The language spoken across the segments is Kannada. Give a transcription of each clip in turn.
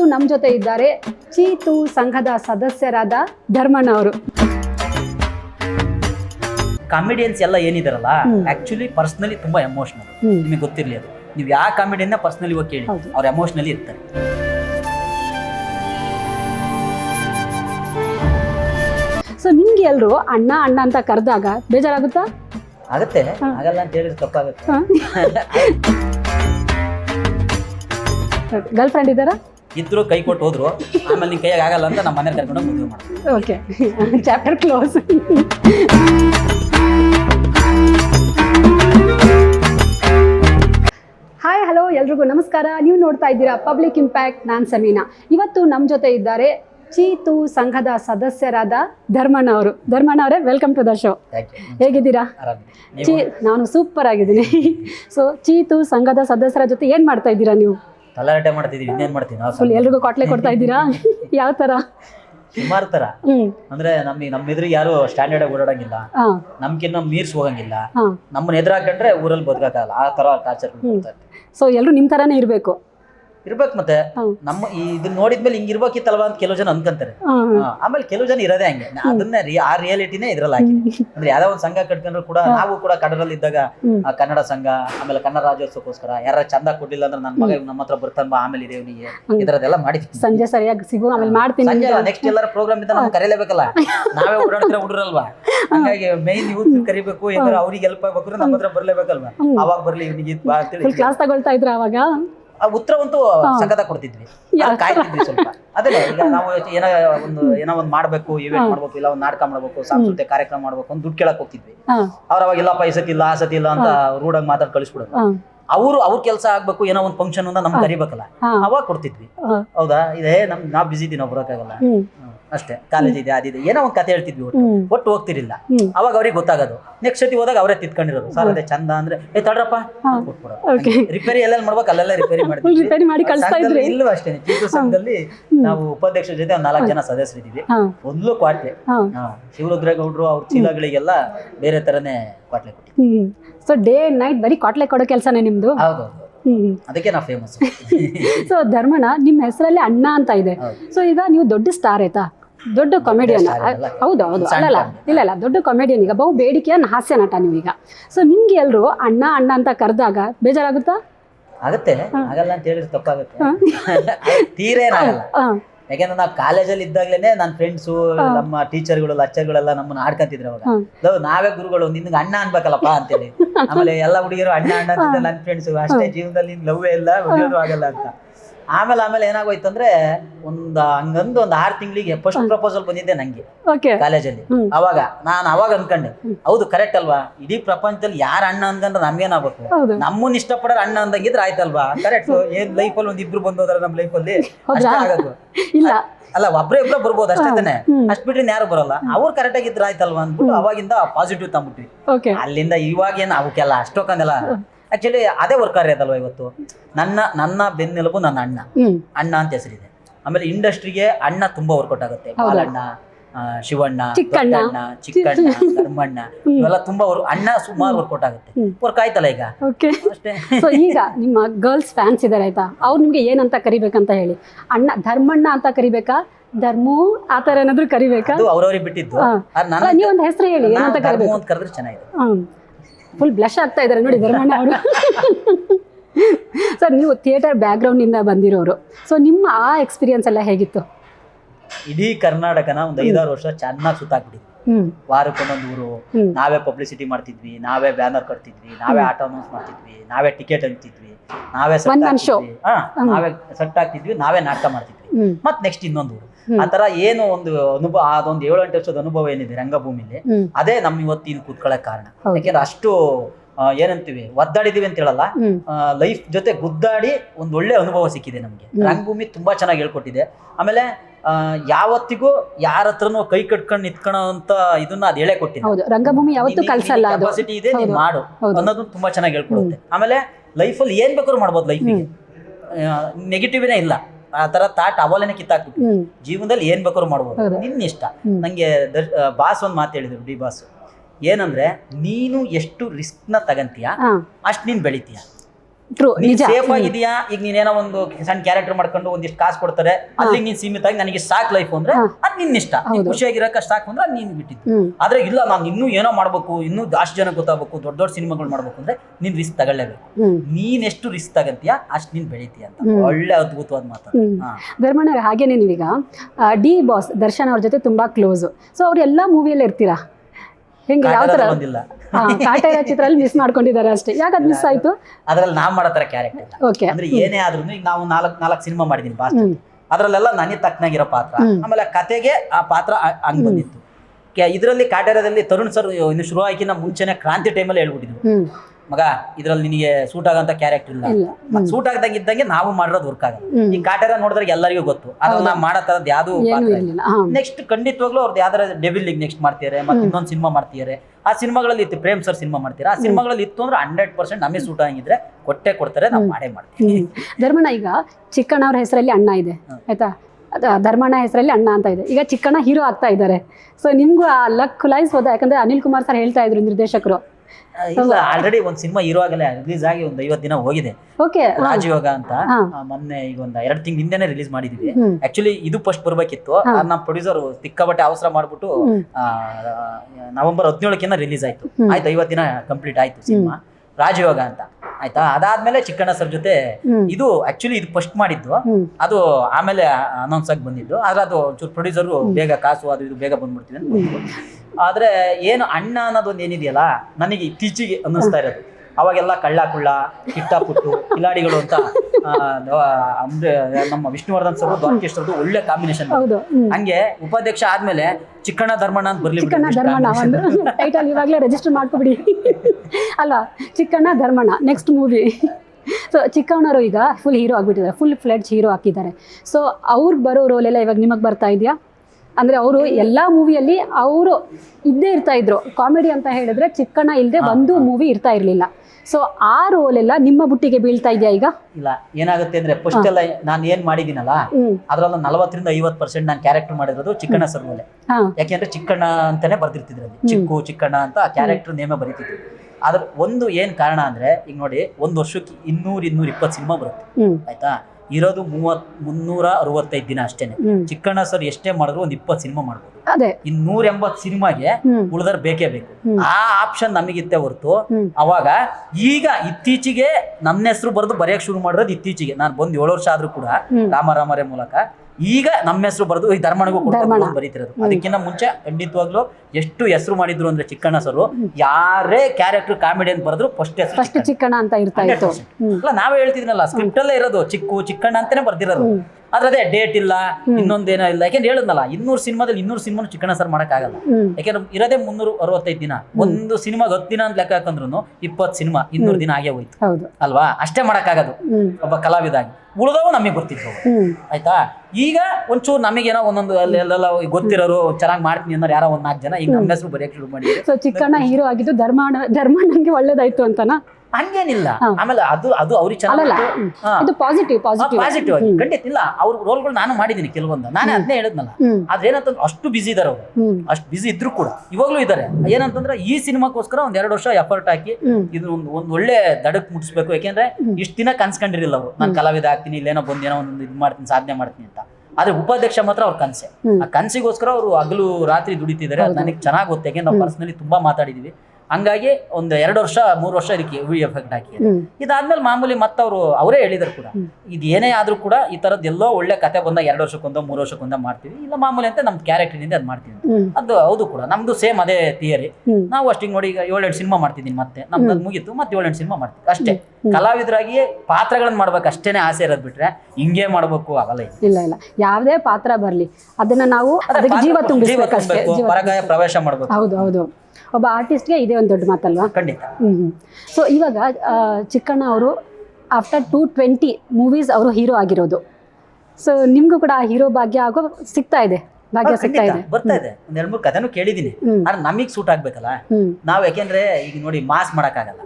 ಇವತ್ತು ನಮ್ಮ ಜೊತೆ ಇದ್ದಾರೆ. ಚೀತು ಸಂಘದ ಸದಸ್ಯರಾದ ಧರ್ಮಣ್ಣ ಅವರು. ಕಾಮಿಡಿಯನ್ಸ್ ಎಲ್ಲ ಏನಿದಾರಲ್ಲ. ಆಕ್ಚುಲಿ ಪರ್ಸನಲಿ ತುಂಬಾ ಎಮೋಷನಲ್. ನಿಮಗೆ ಗೊತ್ತಿರಲಿ ಅದು. ನೀವು ಯಾವ ಕಾಮಿಡಿಯನ್ನ ಪರ್ಸನಲಿ ಹೋಗಿ ಕೇಳಿ. ಅವ್ರು ಎಮೋಷನಲಿ ಇರ್ತಾರೆ. ಸೊ ನಿಮ್ಗೆ ಎಲ್ರು ಅಣ್ಣ ಅಣ್ಣ ಅಂತ ಕರೆದಾಗ ಬೇಜಾರಾಗುತ್ತಾ? ಆಗತ್ತೆ. ಆಗಲ್ಲ ಅಂತ ಹೇಳಿದ್ರೆ ತಪ್ಪಾಗುತ್ತೆ. ಗರ್ಲ್ ಫ್ರೆಂಡ್ ಇದ್ದಾರಾ? ಇದ್ರು ಕೈ ಕೊಟ್ಟು ಹೋದ್ರು ಆಮೇಲೆ ನಿನ್ ಕೈಯಾಗ ಆಗಲ್ಲ ಅಂತ ನಮ್ಮ ಮನೇಲಿ ಕರ್ಕೊಂಡು ಮದುವೆ okay chapter close hi hello ಎಲ್ರಿಗೂ ನಮಸ್ಕಾರ. ನೀವು ನೋಡ್ತಾ ಇದ್ದೀರಾ ಪಬ್ಲಿಕ್ ಇಂಪ್ಯಾಕ್ಟ್ ನಾನು ಸಮೀನಾ. ಇವತ್ತು ನಮ್ಮ ಜೊತೆ ಇದ್ದಾರೆ ಚೀತು ಸಂಘದ ಸದಸ್ಯರಾದ ಧರ್ಮಣ್ಣ ಅವರು. ಧರ್ಮಣ್ಣ ಅವರೇ ವೆಲ್ಕಮ್ ಟು ದ ಶೋ ಹೇಗಿದ್ದೀರಾ? ಚೀ ನಾನು ಸೂಪರ್ ಆಗಿದ್ದೀನಿ. ಸೊ ಚೀತು ಸಂಘದ ಸದಸ್ಯರ ಜೊತೆ ಏನು ಮಾಡ್ತಾ ಇದ್ದೀರಾ ನೀವು? ತಲಾಟೆ ಮಾಡ್ತಿದೀವಿ ಇನ್ನೇನ್ ಮಾಡ್ತೀವಿ ನಾವು ಫುಲ್ ಎಲ್ರಿಗೂ ಕೊಟ್ಲೆ ಕೊಡ್ತಾ ಇದ್ದೀರಾ? ಯಾವ ತರ? ಸುಮಾರು ತರ. ಅಂದ್ರೆ ನಮಗೆ ನಮ್ ಎದುರು ಯಾರು ಸ್ಟ್ಯಾಂಡರ್ಡ್ ಆಗಿ ಓಡಾಡಂಗಿಲ್ಲ. ನಮ್ಗಿನ್ನ ಮೀರ್ಸ್ ಹೋಗಂಗಿಲ್ಲ. ನಮ್ಮನ್ನ ಎದುರಾಕಂಡ್ರೆ ಊರಲ್ಲಿ ಬದುಕಕ್ಕಾಗಲ್ಲ. ಆ ತರ ಟಾರ್ಚರ್ ಸೊ ಎಲ್ಲರೂ ನಿಮ್ಮ ಥರನೇ ಇರಬೇಕು. ಇರ್ಬೇಕು ಮತ್ತೆ. ನಮ್ಮ ಇದನ್ನ ನೋಡಿದ್ಮೇಲೆ ಹಿಂಗ್ ಇರ್ಬೇಕಿತ್ತಲ್ವಾ ಅಂತ ಕೆಲವು ಜನ ಅನ್ಕಂತಾರೆ ಆಮೇಲೆ ಕೆಲವು ಜನ ಇರೋದೇ ಹಂಗೆ. ಅದನ್ನ ಆ ರಿಯಾಲಿಟಿನೇ ಇದ್ರಲ್ಲಿ ಹಾಕಿ ಅಂದ್ರೆ ಯಾವ್ದೋ ಒಂದು ಸಂಘ ಕಟ್ಕೊಂಡ್ರು ಕೂಡ ನಾವು ಕೂಡ ಕನ್ನಡದಲ್ಲಿ ಇದ್ದಾಗ ಆ ಕನ್ನಡ ಸಂಘ ಆಮೇಲೆ ಕನ್ನಡ ರಾಜ್ಯೋತ್ಸವಕ್ಕೋಸ್ಕರ ಯಾರ ಚಂದ ಕೊಡ್ಲಿಲ್ಲ ಅಂದ್ರೆ ನನ್ನ ಮಗ ನಮ್ಮ ಹತ್ರ ಬರ್ತಾನ ಆಮೇಲೆ ಇದೆ ಇವನಿಗೆ. ಇದರದೆಲ್ಲ ಮಾಡಿದ್ವಿ. ಸಂಜೆ ಸರಿಯಾಗಿ ಸಿಗು ಆಮೇಲೆ ಮಾಡ್ತೀನಿ ನೆಕ್ಸ್ಟ್ ಎಲ್ಲರ ಪ್ರೋಗ್ರಾಮ್ ಇದ್ದ ನಮ್ಗೆ ಕರೀಲೇಬೇಕಲ್ಲ. ನಾವೇ ಓಡಾಡ್ತಿರೋ ಹುಡುರಲ್ವಾ? ಹಂಗಾಗಿ ಮೈನ್ ಯೂತ್ ಕರಿಬೇಕು ಯಾಕಂದ್ರೆ ಅವ್ರಿಗೆ ಹೆಲ್ಪ್ ಆಗ್ಬೇಕು ನಮ್ಮ ಹತ್ರ ಬರ್ಲೇಬೇಕಲ್ವಾ? ಅವಾಗ ಬರ್ಲಿ ಇವನಿಗೆ ಕ್ಲಾಸ್ ತಗೊಳ್ತಾ ಇದ್ರ ಅವಾಗ? ಆ ಉತ್ತರವಂತೂ ಸಂಗತ ಕೊಡ್ತಿದ್ವಿ. ಅದ್ ಕಾಯ್ತಿದ್ವಿ ಸ್ವಲ್ಪ. ಅದೇ ಈಗ ನಾವು ಏನೋ ಒಂದು ಏನೋ ಒಂದು ಮಾಡ್ಬೇಕು ಇವೆಂಟ್ ಮಾಡ್ಬೇಕು ಇಲ್ಲ ಒಂದು ನಾಟಕ ಮಾಡ್ಬೇಕು ಸಾಂಸ್ಕೃತಿಕ ಕಾರ್ಯಕ್ರಮ ಮಾಡ್ಬೇಕು ಅಂತ ದುಡ್ಡು ಕೇಳಕ್ ಹೋಗ್ತಿದ್ವಿ. ಅವ್ರ ಅವಾಗ ಇಲ್ಲಪ್ಪ ಈ ಸತಿ ಇಲ್ಲ ಆ ಸತಿ ಇಲ್ಲ ಅಂತ ರೂಢಾಗಿ ಮಾತಾಡ್ ಕಳಿಸ್ಬಿಡೋದು. ಅವರು ಅವ್ರ ಕೆಲಸ ಆಗ್ಬೇಕು ಏನೋ ಒಂದು ಫಂಕ್ಷನ್ ಅಂತ ನಮ್ಗೆ ಕರಿಬೇಕಲ್ಲ. ಅವಾಗ ಕೊಡ್ತಿದ್ವಿ. ಹೌದಾ? ಇದೇ ನಮ್ ನಾ ಬಿಸಿ ಇದ್ದೀನಿ ನಾವು ಬರೋಕ್ಕಾಗಲ್ಲ. ಅಷ್ಟೇ ಕಾಲೇಜ್ ಇದೆ ಅದಿದೆ ಏನೋ ಒಂದು ಕತೆ ಹೇಳ್ತಿದ್ವಿ ಒಟ್ಟು. ಹೋಗ್ತಿರ್ಲಿಲ್ಲ. ಒಟ್ಟು ಅವಾಗ ಅವ್ರಿಗೆ ಗೊತ್ತಾಗೋದು. ನೆಕ್ಸ್ಟ್ ಸತಿ ಹೋದಾಗ ಅವರೇ ತಿತ್ಕೊಂಡಿರೋದು ಸರ್ ಅದೇ ಚಂದ ಅಂದ್ರೆ ಏ ತಡ್ರಪ್ಪ. ಹಾ. ಕೊಟ್ಬಿಡೋದು. ಓಕೆ ರಿಪೇರಿ ಎಲ್ಲೆಲ್ಲಿ ಮಾಡ್ಬೇಕು ಅಲ್ಲೆಲ್ಲ ರಿಪೇರಿ ಮಾಡ್ತೀವಿ ರಿಪೇರಿ ಮಾಡಿ ಕಳಿಸ್ತಾ ಇದ್ರಿ. ಇಲ್ಲೂ ಅಷ್ಟೇ ಚೀತು ಸಂಘದಲ್ಲಿ ನಾವು ಉಪಾಧ್ಯಕ್ಷರ ಜೊತೆ ಒಂದ್ ನಾಲ್ಕು ಜನ ಸದಸ್ಯರಿದ್ದೀವಿ. ಹಾ. ಮೊದಲು ಕ್ವಾಟ್ಲೆ. ಹಾ. ಶಿವರುದ್ರೇಗೌಡರು ಅವ್ರ ಚೀಲಗಳಿಗೆಲ್ಲ ಬೇರೆ ತರನೇ ಕ್ವಾಟ್ಲೆ ಕೊಟ್ಟಿದ್ವಿ. ಹ್ಮ್. ಸೊ ಡೇ ಅಂಡ್ ನೈಟ್ ಬರೀ ಕಾಟ್ಲೆ ಕೊಡೋ ಕೆಲಸನೇ ನಿಮ್ದು? ಹೌದು ಹ್ಮ್ ಅದಕ್ಕೆ ನಾವು ಫೇಮಸ್ ಸೊ ಧರ್ಮಣ್ಣ ನಿಮ್ಮ ಹೆಸರಲ್ಲಿ ಅಣ್ಣ ಅಂತ ಇದೆ. ಹೌದು. ಸೊ ಈಗ ನೀವು ದೊಡ್ಡ ಸ್ಟಾರ್ ಆಯ್ತಾ? ದೊಡ್ಡ ಕಾಮಿಡಿಯನ್ ಹೌದು ಹೌದು. ಅಲ್ಲಲ್ಲ. ಇಲ್ಲ ಇಲ್ಲ ದೊಡ್ಡ ಕಾಮಿಡಿಯನ್ ಈಗ. ಬಹು ಬೇಡಿಕೆಯ ಹಾಸ್ಯ ನಟ ನೀವೀಗ. ಸೊ ನಿಮ್ಗೆ ಎಲ್ರು ಅಣ್ಣ ಅಣ್ಣ ಅಂತ ಕರೆದಾಗ ಬೇಜಾರಾಗುತ್ತಾ? ಆಗುತ್ತೆ. ಆಗಲ್ಲ ಅಂತ ಹೇಳಿದ್ರೆ ತಪ್ಪಾಗುತ್ತೆ. ತೀರೇನಾಗಲ್ಲ ಯಾಕೆಂದ್ರೆ ನಾವು ಕಾಲೇಜಲ್ಲಿ ಇದ್ದಾಗ್ಲೇನೆ ನನ್ನ ಫ್ರೆಂಡ್ಸು ನಮ್ಮ ಟೀಚರ್ಗಳು ಲಚ್ಚರ್ಗಳೆಲ್ಲ ನಮ್ಮನ್ನ ಆಡ್ಕೊಂತಿದ್ರು ಅವಾಗ. ನಾವೇ ಗುರುಗಳು ನಿನ್ಗೆ ಅಣ್ಣ ಅನ್ಬೇಕಲ್ಲಪ್ಪ ಅಂತೇಳಿ. ಆಮೇಲೆ ಎಲ್ಲ ಹುಡುಗಿಯರು ಅಣ್ಣ ಅಣ್ಣ ನನ್ನ ಫ್ರೆಂಡ್ಸ್ ಅಷ್ಟೇ ಜೀವನದಲ್ಲಿ ಲವ್ ಎಲ್ಲ ಆಗಲ್ಲ ಅಂತ. ಆಮೇಲೆ ಆಮೇಲೆ ಏನಾಗೋಯ್ತು ಅಂದ್ರೆ ಒಂದ್ ಹಂಗಂದು ಒಂದ್ ಆರು ತಿಂಗಳಿಗೆ ಫಸ್ಟ್ ಪ್ರಪೋಸಲ್ ಬಂದಿದ್ದೆ ನಂಗೆ ಓಕೆ ಕಾಲೇಜಲ್ಲಿ ಅವಾಗ ನಾನು ಅವಾಗ ಅನ್ಕೊಂಡೆ ಹೌದು ಕರೆಕ್ಟ್ ಅಲ್ವಾ? ಇಡೀ ಪ್ರಪಂಚದಲ್ಲಿ ಯಾರ ಅಣ್ಣ ಅಂದ್ರೆ ನಮ್ಗೇನಾಗ್ಬೇಕು? ನಮ್ಮನ್ನ ಇಷ್ಟಪಡೋರು ಅಣ್ಣ ಅಂದಂಗಿದ್ರೆ ಆಯ್ತಲ್ವಾ? ಕರೆಕ್ಟ್ ಏನ್ ಲೈಫ್ ಅಲ್ಲಿ ಒಂದ್ ಇಬ್ರು ಬಂದೋದ್ರ ನಮ್ಮ ಲೈಫ್ ಅಲ್ಲಿ ಆಗೋದು. ಇಲ್ಲ. ಅಲ್ಲ ಒಬ್ರೇ ಇಬ್ರ ಬರ್ಬೋದು ಅಷ್ಟೇ ತಾನೆ. ಅಷ್ಟ್ ಬಿಟ್ರೆ ಯಾರು ಬರಲ್ಲ. ಅವ್ರು ಕರೆಕ್ಟ್ ಆಗಿದ್ರೆ ಆಯ್ತಲ್ವಾ ಅಂದ್ಬಿಟ್ಟು ಅವಾಗಿಂದ ಪಾಸಿಟಿವ್ ತಂದ್ಬಿಟ್ವಿ. ಅಲ್ಲಿಂದ ಇವಾಗ ಏನು ಅವಕ್ಕೆಲ್ಲ ಅಷ್ಟೊಕ್ಕಂದೆಲ್ಲ ಆಕ್ಚುಲಿ ಅದೇ ವರ್ಕರ್ ಅದಲ್ವಾ ಇವತ್ತು? ನನ್ನ ನನ್ನ ಬೆನ್ನೆಲುಬು ನನ್ನ ಅಣ್ಣ. ಅಣ್ಣ ಅಂತ ಹೆಸರಿದೆ. ಆಮೇಲೆ ಇಂಡಸ್ಟ್ರಿಗೆ ಅಣ್ಣ ತುಂಬಾ ವರ್ಕೌಟ್ ಆಗುತ್ತೆ. ಬಾಲಣ್ಣ ಶಿವಣ್ಣ ಚಿಕ್ಕಣ್ಣ. ಚಿಕ್ಕಣ್ಣ ಧರ್ಮಣ್ಣ ಇವೆಲ್ಲ ತುಂಬಾ ಅಣ್ಣ ಸುಮಾರು ವರ್ಕೌಟ್ ಆಗುತ್ತೆ. ವರ್ಕ್ ಆಯ್ತಲ್ಲ ಈಗ? ಓಕೆ ಸೊ ಈಗ ನಿಮ್ಮ ಗರ್ಲ್ಸ್ ಫ್ಯಾನ್ಸ್ ಇದಾರೆ ಆಯ್ತಾ? ಅವ್ರು ನಿಮ್ಗೆ ಏನಂತ ಕರಿಬೇಕಂತ ಹೇಳಿ. ಅಣ್ಣ ಧರ್ಮಣ್ಣ ಅಂತ ಕರಿಬೇಕಾ? ಧರ್ಮು ಆ ತರ ಏನಾದ್ರು ಕರಿಬೇಕಾ? ಅವ್ರವ್ರಿಗೆ ಬಿಟ್ಟಿದ್ದು. ನೀವೊಂದು ಹೆಸರು ಹೇಳಿ ಏನಂತ ಕರಿಬೇಕು? ಅಂತ ಕರೆದ್ರೆ ಚೆನ್ನಾಗಿದೆ. ಫುಲ್ ಬ್ಲಶ್ ಆಗ್ತಾ ಇದ್ದಾರೆ ನೋಡಿ ಧರ್ಮಣ್ಣ ಅವರು. ಸರ್ ನೀವು ಥಿಯೇಟರ್ ಬ್ಯಾಕ್ಗ್ರೌಂಡಿಂದ ಬಂದಿರೋರು. ಸೊ ನಿಮ್ಮ ಆ ಎಕ್ಸ್ಪೀರಿಯನ್ಸ್ ಎಲ್ಲ ಹೇಗಿತ್ತು? ಇಡೀ ಕರ್ನಾಟಕನ ಒಂದು ಐದಾರು ವರ್ಷ ಚೆನ್ನಾಗಿ ಸುತ್ತಾಕ್ಬಿಟ್ಟಿದ್ವಿ. ವಾರಕ್ಕೊಂದೊಂದು ಊರು ನಾವೇ ಪಬ್ಲಿಸಿಟಿ ಮಾಡ್ತಿದ್ವಿ ನಾವೇ ಬ್ಯಾನರ್ ಕಟ್ತಿದ್ವಿ ನಾವೇ ಆಟೋ ಅನೌನ್ಸ್ ಮಾಡ್ತಿದ್ವಿ ನಾವೇ ಟಿಕೆಟ್ ಅಂತಿದ್ವಿ ನಾವೇ ಸೆಟ್. ನಾವೇ ಸೆಟ್ ಆಗ್ತಿದ್ವಿ ನಾವೇ ನಾಟಕ ಮಾಡ್ತಿದ್ವಿ. ಮತ್ತೆ ಮತ್ ನೆಕ್ಸ್ಟ್ ಇನ್ನೊಂದು ಊರು ಹ್ಮ್. ಆ ತರ ಏನು ಒಂದು ಅನುಭವ ಅದೊಂದು ಏಳು ಎಂಟು ವರ್ಷದ ಅನುಭವ ಏನಿದೆ ರಂಗಭೂಮಿಲಿ. ಅದೇ ನಮ್ ಇವತ್ತಿನ ಇಲ್ಲಿ ಕೂತ್ಕೊಳ್ಳೋಕೆ ಕಾರಣ. ಯಾಕೆಂದ್ರೆ ಅಷ್ಟು ಏನಂತೀವಿ ಒದ್ದಾಡಿದೀವಿ ಅಂತ ಹೇಳಲ್ಲ. ಲೈಫ್ ಜೊತೆ ಗುದ್ದಾಡಿ ಒಂದು ಒಳ್ಳೆ ಅನುಭವ ಸಿಕ್ಕಿದೆ ನಮಗೆ. ರಂಗಭೂಮಿ ತುಂಬಾ ಚೆನ್ನಾಗಿ ಹೇಳ್ಕೊಟ್ಟಿದೆ. ಆಮೇಲೆ ಯಾವತ್ತಿಗೂ ಯಾರ ಹತ್ರನೂ ಕೈ ಕಟ್ಕೊಂಡು ನಿತ್ಕೊಳ್ಳೋ ಅಂತ ಇದನ್ನ ಅದ್ ಹೇಳೇ ಕೊಟ್ಟಿದೆ ರಂಗಭೂಮಿ ಯಾವತ್ತೂ ಕಲ್ಸಲ್ಲ ಕೆಪಾಸಿಟಿ ಇದೆ ನೀನ್ ಮಾಡು. ಅನ್ನೋದು ತುಂಬಾ ಚೆನ್ನಾಗಿ ಹೇಳ್ಕೊಡುತ್ತೆ. ಆಮೇಲೆ ಲೈಫಲ್ಲಿ ಏನ್ ಬೇಕಾದ್ರೂ ಮಾಡ್ಬೋದು ಲೈಫಿಗೆ ನೆಗೆಟಿವ್ನೇ ಇಲ್ಲ. ಆ ತರ ತಾಟ್ ಅವಲನೆ ಕಿತ್ತಾಕ್ಬಿಟ್ಟು ಜೀವನದಲ್ಲಿ ಏನ್ ಬೇಕಾದ್ರು ಮಾಡ್ಬೋದು. ನಿನ್ನ ಇಷ್ಟ. ನಂಗೆ ದರ್- ಆ, ಬಾಸ್ ಒಂದ್ ಮಾತು ಹೇಳಿದ್ರು ಡಿ ಬಾಸ್. ಏನಂದ್ರೆ ನೀನು ಎಷ್ಟು ನ ತಗಂತೀಯ ಹಾ. ಅಷ್ಟು ನೀನ್ ಬೆಳಿತೀಯ? ಟ್ರೂ ನಿಜ. ಸೇಫ್ ಆಗಿದೆಯಾ ಈಗ ನೀನೇನೋ ಒಂದು ಸಣ್ಣ ಕ್ಯಾರೆಕ್ಟರ್ ಮಾಡ್ಕೊಂಡು ಒಂದಿಷ್ಟು ಕಾಸು ಕೊಡ್ತಾರೆ ಅಲ್ಲಿಗೆ ನೀನ್ ಸೀಮಿತ ಆಗಿ ನನಗೆ ಸಾಕ್ ಲೈಫ್ ಅಂದ್ರೆ. ಅದ್ ನಿನ್ ಇಷ್ಟ. ಖುಷಿಯಾಗಿರಕ ಸಾಕು ಅಂದ್ರೆ ಅದ್ ನೀನ್ ಬಿಟ್ಟಿದ್ದು. ಆದ್ರೆ ಇಲ್ಲ ನಾನು ಇನ್ನೂ ಏನೋ ಮಾಡ್ಬೇಕು ಇನ್ನೂ ಜಾಸ್ತಿ ಜನ ಗೊತ್ತಾಗಬೇಕು ದೊಡ್ಡ ದೊಡ್ಡ ಸಿನಿಮಾಗಳು ಮಾಡ್ಬೇಕು ಅಂದ್ರೆ ನೀನ್ ರಿಸ್ಕ್ ತಗೊಳ್ಳೇಬೇಕು. ನೀನ್ ಎಷ್ಟು ರಿಸ್ಕ್ ತಗಂತೀಯ ಅಷ್ಟು ನೀನ್ ಬೆಳಿತೀಯ ಅಂತ. ಒಳ್ಳೆ ಅದ್ಭುತವಾದ ಮಾತು ಧರ್ಮಣ್ಣ ಹಾ. ಧರ್ಮಣ್ಣ ಹಾಗೇನೆ ನೀವೀಗ ಡಿ ಬಾಸ್ ದರ್ಶನ್ ಅವ್ರ ಜೊತೆ ತುಂಬಾ ಕ್ಲೋಸ್ ಸೊ ಅವ್ರು ಎಲ್ಲಾ ಮೂವಿಯಲ್ಲಿ ಇರ್ತೀರಾ? ಹೆಂಗೆ ಯಾವ ತರ ಬಂದಿಲ್ಲ. ಹಾ, ಕಾಟೇರ ಚಿತ್ರದಲ್ಲಿ ಮಿಸ್ ಮಾಡ್ಕೊಂಡಿದ್ದಾರೆ ಅಷ್ಟೇ. ಯಾಕೆ ಅದು ಮಿಸ್ ಆಯ್ತು? ಅದ್ರಲ್ಲಿ ನಾ ಮಾಡೋ ತರ ಕ್ಯಾರೆಕ್ಟರ್ ಓಕೆ ಅಂದ್ರೆ ಏನೇ ಆದ್ರೂ ಈಗ ನಾವು ನಾಲ್ಕು ನಾಲ್ಕು ಸಿನಿಮಾ ಮಾಡಿದೀನಿ ಬಾಸ್ ಅದರಲ್ಲೆಲ್ಲ ನನಗೆ ತಕ್ಕನಾಗಿರೋ ಪಾತ್ರ. ಆಮೇಲೆ ಕತೆಗೆ ಆ ಪಾತ್ರ ಹಂಗ್ ಬಂದಿತ್ತು. ಇದರಲ್ಲಿ ಕಾಟೇರದಲ್ಲಿ ತರುಣ್ ಸರ್ ಇನ್ನು ಶುರು ಆಗಿನ ಮುಂಚೆನೆ ಕ್ರಾಂತಿ ಟೈಮಲ್ಲಿ ಹೇಳ್ಬಿಟ್ಟಿದ್ರು. ಮಗ ಇದ್ರಲ್ಲಿ ನಿನಗೆ ಸೂಟ್ ಆಗಂತ ಕ್ಯಾರೆಕ್ಟರ್ ಇಲ್ಲ. ಸೂಟ್ ಆಗದಂಗೆ ಇದ್ದಂಗೆ ನಾವು ಮಾಡಿರೋದು ವರ್ಕ್ ಆಗಲ್ಲ. ಈ ಕಾಟೇರ ನೋಡಿದ್ರೆ ಎಲ್ಲರಿಗೂ ಗೊತ್ತು. ಅದ್ರಲ್ಲಿ ನಾವು ಮಾಡೋ ತರದ್ ಯಾವ್ದು ನೆಕ್ಸ್ಟ್ ಖಂಡಿತವಾಗ್ಲೂ ಅವ್ರದ್ದು ಯಾವ್ದಾರ ಡೆವಿಲ್ ಲೀಗ್ ನೆಕ್ಸ್ಟ್ ಮಾಡ್ತಿದ್ದಾರೆ ಮತ್ತೆ ಇನ್ನೊಂದು ಸಿನಿಮಾ ಮಾಡ್ತಿದ್ದಾರೆ ಆ ಸಿನಿಮಾಗಳಲ್ಲಿ ಇತ್ತು ಪ್ರೇಮ್ ಸರ್ ಸಿನಿಮಾ ಮಾಡ್ತೀರಾ ಆ ಸಿನಿಮಾಗಳಲ್ಲಿ ಇತ್ತು ಅಂದ್ರೆ ಹಂಡ್ರೆಡ್ ಪರ್ಸೆಂಟ್ ನಮಗೆ ಸೂಟ್ ಆಗಿದ್ರೆ ಕೊಟ್ಟೆ ಕೊಡ್ತಾರೆ ನಾವು ಮಾಡೇ ಮಾಡ್ತೀವಿ. ಧರ್ಮಣ್ಣ ಈಗ ಚಿಕ್ಕಣ್ಣ ಅವ್ರ ಹೆಸರಲ್ಲಿ ಅಣ್ಣ ಇದೆ. ಆಯ್ತಾ? ಅದ ಧರ್ಮಣ್ಣ ಹೆಸರಲ್ಲಿ ಅಣ್ಣ ಅಂತ ಇದೆ. ಈಗ ಚಿಕ್ಕಣ್ಣ ಹೀರೋ ಆಗ್ತಾ ಇದ್ದಾರೆ. ಸೊ ನಿಮ್ಗೂ ಆ ಲಕ್ ಖುಲಾಯಿಸ್ಬೋದ ಯಾಕಂದ್ರೆ ಅನಿಲ್ ಕುಮಾರ್ ಸರ್ ಹೇಳ್ತಾ ಇದ್ರು ನಿರ್ದೇಶಕರು. ಇಲ್ಲ ಆಲ್ರೆಡಿ ಒಂದು ಸಿನಿಮಾ ಇರೋ ಆಗಲೇ ರಿಲೀಸ್ ಆಗಿ ಒಂದು ಐವತ್ತು ದಿನ ಹೋಗಿದೆ. ಓಕೆ ರಾಜಯೋಗ ಅಂತ ಮೊನ್ನೆ ಈಗ ಒಂದು ಎರಡು ತಿಂಗಳ ಹಿಂದೆನೆ ರಿಲೀಸ್ ಮಾಡಿದೀವಿ. ಆ್ಯಕ್ಚುಲಿ ಆಕ್ಚುಲಿ ಇದು ಫಸ್ಟ್ ಬರ್ಬೇಕಿತ್ತು. ನಮ್ಮ ಪ್ರೊಡ್ಯೂಸರ್ ತಿಕ್ಕಬಟ್ಟೆ ಅವಸರ ಮಾಡ್ಬಿಟ್ಟು ನವೆಂಬರ್ ಹದಿನೇಳಕ್ಕಿಂತ ರಿಲೀಸ್ ಆಯ್ತು. ಆಯ್ತು ಐವತ್ತು ದಿನ ಕಂಪ್ಲೀಟ್ ಆಯ್ತು ಸಿನಿಮಾ ರಾಜಯೋಗ ಅಂತ. ಆಯ್ತಾ? ಅದಾದ್ಮೇಲೆ ಚಿಕ್ಕಣ್ಣ ಸರ್ ಜೊತೆ ಇದು ಆಕ್ಚುಲಿ ಇದು ಫಸ್ಟ್ ಮಾಡಿದ್ದು. ಅದು ಆಮೇಲೆ ಅನೌನ್ಸ್ ಆಗಿ ಬಂದಿದ್ದು. ಆದ್ರೆ ಅದು ಒಂಚೂರು ಪ್ರೊಡ್ಯೂಸರು ಬೇಗ ಕಾಸು ಅದು ಇದು ಬೇಗ ಬಂದ್ಬಿಡ್ತೀನಿ ಅಂತ. ಆದ್ರೆ ಏನು ಅಣ್ಣ ಅನ್ನೋದೊಂದು ಏನಿದೆಯಲ್ಲ ನನಗೆ ಇತ್ತೀಚೆಗೆ ಅನ್ನಿಸ್ತಾ ಇರೋದು. ಅವಾಗೆಲ್ಲ ಕಳ್ಳ ಕುಳ್ಳ ಕಿಟ್ಟ ಪುಟ್ಟು ಕಿಲಾಡಿಗಳು ಅಂತ ಅಂದ್ರೆ ನಮ್ಮ ವಿಷ್ಣುವರ್ಧನ್ ಸರ್ ದ್ವಾರಕೇಶ್ವರದು ಒಳ್ಳೆ ಕಾಂಬಿನೇಷನ್ ಹಂಗೆ ಉಪಾಧ್ಯಕ್ಷ ಆದ್ಮೇಲೆ ಚಿಕ್ಕಣ್ಣ ಧರ್ಮಣ್ಣ ಅಂತ ಬರ್ಲಿ ಚಿಕ್ಕಣ್ಣ ಧರ್ಮಣ್ಣ ಒಂದು. ಟೈಟಲ್ ಇವಾಗಲೇ ರಿಜಿಸ್ಟರ್ ಮಾಡ್ಕೊಬಿಡಿ. ಅಲ್ಲ Chikkanna Dharmanna next movie so ಚಿಕ್ಕಣ್ಣರು ಈಗ ಫುಲ್ ಹೀರೋ ಆಗಿಬಿಟ್ಟಿದ್ದಾರೆ ಫುಲ್ ಫ್ಲೆಡ್ಜ್ ಹೀರೋ ಹಾಕಿದ್ದಾರೆ. ಸೊ ಅವ್ರು ಬರೋ ರೋಲೆಲ್ಲ ಇವಾಗ ನಿಮಗೆ ಬರ್ತಾ ಇದೆಯಾ? ಅಂದರೆ ಅವರು ಎಲ್ಲಾ ಮೂವಿಯಲ್ಲಿ ಅವರು ಇದ್ದೇ ಇರ್ತಾ ಇದ್ರು. ಕಾಮಿಡಿ ಅಂತ ಹೇಳಿದ್ರೆ ಚಿಕ್ಕಣ್ಣ ಇಲ್ಲದೆ ಒಂದು ಮೂವಿ ಇರ್ತಾ ಇರಲಿಲ್ಲ. ಸೊ ಆ ರೋಲೆಲ್ಲ ನಿಮ್ಮ ಬುಟ್ಟಿಗೆ ಬೀಳ್ತಾ ಇದೆಯಾ ಈಗ? ಇಲ್ಲ ಏನಾಗುತ್ತೆ ಅಂದ್ರೆ ಫಸ್ಟ್ ಎಲ್ಲ ನಾನು ಏನ್ ಮಾಡಿದೀನಲ್ಲ ಅದ್ರಲ್ಲ ನಲವತ್ತರಿಂದ ಐವತ್ ಪರ್ಸೆಂಟ್ ನಾನು ಕ್ಯಾರೆಕ್ಟರ್ ಮಾಡಿರೋದು ಚಿಕ್ಕಣ್ಣ ಸರ್ ಮೇಲೆ. ಯಾಕೆಂದ್ರೆ ಚಿಕ್ಕಣ್ಣ ಅಂತಾನೆ ಬರ್ದಿರ್ತಿದ್ರು ಅಲ್ಲಿ. ಚಿಕ್ಕು ಚಿಕ್ಕಣ್ಣ ಅಂತ ಆ ಕ್ಯಾರೆಕ್ಟರ್ ನೇಮ ಬರೀತಿದ್ರು. ಆದ್ರೆ ಒಂದು ಏನ್ ಕಾರಣ ಅಂದ್ರೆ ಈಗ ನೋಡಿ ಒಂದ್ ವರ್ಷಕ್ಕೆ ಇನ್ನೂರ್ ಇನ್ನೂರ ಇಪ್ಪತ್ತು ಸಿನಿಮಾ ಬರುತ್ತೆ. ಆಯ್ತಾ? ಇರೋದು ಮೂವತ್ ಮುನ್ನೂರ ಅರವತ್ತೈದು ದಿನ ಅಷ್ಟೇನೆ. ಚಿಕ್ಕಣ್ಣ ಸರ್ ಎಷ್ಟೇ ಮಾಡಿದ್ರು ಒಂದ್ ಇಪ್ಪತ್ತು ಸಿನಿಮಾ ಮಾಡ್ಬೋದು. ಅದೇ. ಇನ್ ನೂರ ಎಂಬತ್ ಸಿನಿಮಾಗೆ ಉಳ್ದರ್ ಬೇಕೇ ಬೇಕು. ಆ ಆಪ್ಷನ್ ನಮಗಿತ್ತೆ ಹೊರತು ಅವಾಗ ಈಗ ಇತ್ತೀಚೆಗೆ ನನ್ನ ಹೆಸರು ಬರೆದು ಬರೆಯಕ್ ಶುರು ಮಾಡಿರೋದು ಇತ್ತೀಚೆಗೆ. ನಾನು ಬಂದ್ ಏಳು ವರ್ಷ ಆದ್ರೂ ಕೂಡ ರಾಮ ರಾಮರಾಮರೇ ಮೂಲಕ. ಈಗ ನಮ್ಮ ಹೆಸರು ಬರೆದು ಈ ಧರ್ಮಣಗೂ ಧರ್ಮಣ. ಬರೀತಿರೋದು. ಅದಕ್ಕಿಂತ ಮುಂಚೆ ಖಂಡಿತವಾಗ್ಲೂ ಎಷ್ಟು ಹೆಸರು ಮಾಡಿದ್ರು ಅಂದ್ರೆ ಚಿಕ್ಕಣ್ಣ ಸರು ಯಾರೇ ಕ್ಯಾರೆಕ್ಟರ್ ಕಾಮಿಡಿ ಅಂತ ಬರೆದ್ರು ಫಸ್ಟ್ ಹೆಸರು ಫಸ್ಟ್ ಚಿಕ್ಕಣ್ಣ. ಅಂತ ಇರ್ತಾ ಇತ್ತು. ಅಲ್ಲ ನಾವೇ ಹೇಳ್ತಿದ್ನಲ್ಲ ಸ್ಕ್ರಿಪ್ಟ್ ಅಲ್ಲೇ ಇರೋದು ಚಿಕ್ಕು ಚಿಕ್ಕಣ್ಣ ಅಂತಾನೆ ಬರ್ದಿರೋದು. ಆದ್ರೆ ಅದೇ ಡೇಟ್ ಇಲ್ಲ ಇನ್ನೊಂದೇನೋ ಇಲ್ಲ. ಯಾಕೆಂದ್ರೆ ಹೇಳಿದ್ನಲ್ಲ ಇನ್ನೂರು ಸಿನಿಮಾದಲ್ಲಿ ಇನ್ನೂರು ಸಿನಿಮಾನು ಚಿಕ್ಕಣ್ಣ ಸರ್ ಮಾಡಕ್ಕಾಗಲ್ಲ. ಆಗಲ್ಲ ಯಾಕೆಂದ್ರೆ ಇರೋದೇ ಮುನ್ನೂರು ಅರವತ್ತೈದು ದಿನ. ಒಂದು ಸಿನಿಮಾಗೆ ಹತ್ತು ದಿನ ಅಂತ ಲೆಕ್ಕ ಹಾಕಂದ್ರು ಇಪ್ಪತ್ತು ಸಿನಿಮಾ ಇನ್ನೂರು ದಿನ ಆಗೇ ಹೋಯ್ತು. ಅಲ್ವಾ? ಅಷ್ಟೇ ಮಾಡೋಕ್ಕಾಗೋದು. ಒಬ್ಬ ಕಲಾವಿದಾಗಿ. ಉಳಿದವು ನಮಗೆ ಬರ್ತಿದ್ವು ಆಯ್ತಾ? ಈಗ ಒಂಚೂರು ನಮಗೇನೋ ಒಂದೊಂದು ಅಲ್ಲಿ ಅಲ್ಲೆಲ್ಲ ಗೊತ್ತಿರೋರು ಚೆನ್ನಾಗಿ ಮಾಡ್ತೀನಿ ಅನ್ನೋರು ಯಾರೋ ಒಂದ್ ನಾಲ್ಕು ಜನ. ಈಗ ನಮ್ಮ ಹೆಸರು ಬರೆಯಕ್ಕೆ ಶುರು ಮಾಡಿ ಸೊ ಚಿಕ್ಕಣ್ಣ ಹೀರೋ ಆಗಿದ್ದು ಧರ್ಮ ಧರ್ಮ ನನಗೆ ಒಳ್ಳೇದಾಯ್ತು ಅಂತನಾ? ಹಂಗೇನಿಲ್ಲ. ಆಮೇಲೆ ಅದು ಅದು ಅವ್ರಿಗೆ ಚೆನ್ನಾಗಿ ಪಾಸಿಟಿವ್ ಪಾಸಿಟಿವ್ ಆಗಿ. ಖಂಡಿತ ಇಲ್ಲ ಅವ್ರ ರೋಲ್ಗಳು ನಾನು ಮಾಡಿದ್ದೀನಿ ಕೆಲವೊಂದು. ನಾನೇ ಅದನ್ನೇ ಹೇಳಿದ್ನಲ್ಲ. ಅದೇನಂತಂದ್ರೆ ಆದ್ರೆ ಏನಂತಂದ್ರೆ ಅಷ್ಟು ಬಿಸಿ ಇದಾರೆ ಅವರು. ಅಷ್ಟು ಬಿಸಿ ಇದ್ರು ಕೂಡ. ಇವಾಗ್ಲೂ ಇದಾರೆ. ಏನಂತಂದ್ರೆ ಈ ಸಿನಿಮಾಕ್ಕೋಸ್ಕರ ಒಂದ್ ಎರಡು ವರ್ಷ ಎಫರ್ಟ್ ಹಾಕಿ ಇದು ಒಂದು ಒಂದ್ ಒಳ್ಳೆ ದಡಕ್ ಮುಟ್ಸ್ಬೇಕು ಯಾಕೆಂದ್ರೆ ಇಷ್ಟು ದಿನ ಕನ್ಸ್ಕೊಂಡಿರಲಿಲ್ಲ ಅವರು. ನಾನು ಕಲಾವಿದ ಆಗ್ತೀನಿ ಇಲ್ಲೇನೋ ಬಂದ್ ಏನೋ ಒಂದು ಇದು ಮಾಡ್ತೀನಿ ಸಾಧನೆ ಮಾಡ್ತೀನಿ ಅಂತ. ಆದ್ರೆ ಉಪಾಧ್ಯಕ್ಷ ಮಾತ್ರ ಅವ್ರ ಕನ್ಸೆ. ಆ ಕನ್ಸಿಗೋಸ್ಕರ ಅವರು ಹಗಲು ರಾತ್ರಿ ದುಡಿತಿದ್ದಾರೆ. ನನಗೆ ಚೆನ್ನಾಗಿ ಗೊತ್ತೆ. ನಾವು ಪರ್ಸನಲಿ ತುಂಬಾ ಮಾತಾಡಿದೀವಿ. ಹಂಗಾಗಿ ಒಂದು ಎರಡು ವರ್ಷ ಮೂರು ವರ್ಷ ಇದಕ್ಕೆ ವಿ ಎಫೆಕ್ಟ್ ಹಾಕಿ. ಹ್ಮ್. ಇದಾದ್ಮೇಲೆ ಮಾಮೂಲಿ ಮತ್ತೆ ಅವರು ಅವರೇ ಹೇಳಿದ್ರು ಕೂಡ ಇದು ಏನೇ ಆದ್ರೂ ಕೂಡ ಈ ತರದ್ ಎಲ್ಲೋ ಒಳ್ಳೆ ಕತೆ ಬಂದಾಗ ಎರಡು ವರ್ಷಕ್ಕೊಂದ ಮೂರು ವರ್ಷಕ್ಕೊಂದ ಮಾಡ್ತೀವಿ. ಇಲ್ಲ ಮಾಮೂಲಿ ಅಂತ ನಮ್ಮ ಕ್ಯಾರೆಕ್ಟರ್ನಿಂದ ಅದು ಮಾಡ್ತೀವಿ. ಅದು ಹೌದು ಕೂಡ. ನಮ್ದು ಸೇಮ್ ಅದೇ ಥಿಯರಿ ನಾವು ಅಷ್ಟಿಗೆ ನೋಡಿ ಈಗ ಏಳೆಂಟು ಸಿನಿಮಾ ಮಾಡ್ತಿದ್ದೀನಿ ಮತ್ತೆ. ನಮ್ದು ಅದು ಮುಗೀತು ಮತ್ತೆ ಏಳೆಂಟು ಸಿನಿಮಾ ಮಾಡ್ತೀವಿ. ಅಷ್ಟೇ. ಕಲಾವಿದರಾಗಿ ಪಾತ್ರಗಳನ್ನ ಮಾಡ್ಬೇಕು ಅಷ್ಟೇನೆ ಆಸೆ ಇರೋದು ಬಿಟ್ರೆ ಹಿಂಗೇ ಮಾಡ್ಬೇಕು ಆಗಲ್ಲ ಇಲ್ಲ ಇಲ್ಲ. ಯಾವುದೇ ಪಾತ್ರ ಬರಲಿ. ಅದನ್ನ ನಾವು ಜೀವ ಪ್ರವೇಶ ಮಾಡ್ಬೇಕು. ಹೌದು ಹೌದು. ಒಬ್ಬ ಆರ್ಟಿಸ್ಟ್ಗೆ ಇದೇ ಒಂದು ದೊಡ್ಡ ಮಾತಲ್ವಾ? ಖಂಡಿತ. ಹ್ಞೂ ಹ್ಮ್. ಸೊ ಇವಾಗ ಚಿಕ್ಕಣ್ಣ ಅವರು ಆಫ್ಟರ್ ಟೂ ಟ್ವೆಂಟಿ ಮೂವೀಸ್ ಅವರು ಹೀರೋ ಆಗಿರೋದು. ಸೊ ನಿಮಗೂ ಕೂಡ ಆ ಹೀರೋ ಭಾಗ್ಯ ಆಗೋ ಸಿಗ್ತಾ ಇದೆ ಭಾಗ್ಯ ಸಿಗ್ತಾ ಇದೆ. ಬರ್ತಾ ಇದೆ. ಒಂದ್ ಎರಡು ಮೂರು ಕಥೆನೂ ಕೇಳಿದೀನಿ. ಆದ್ರೆ ನಮಗ್ ಸೂಟ್ ಆಗ್ಬೇಕಲ್ಲ? ನಾವ್ ಯಾಕೆಂದ್ರೆ ಈಗ ನೋಡಿ ಮಾಸ್ ಮಾಡಕ್ಕಾಗಲ್ಲ.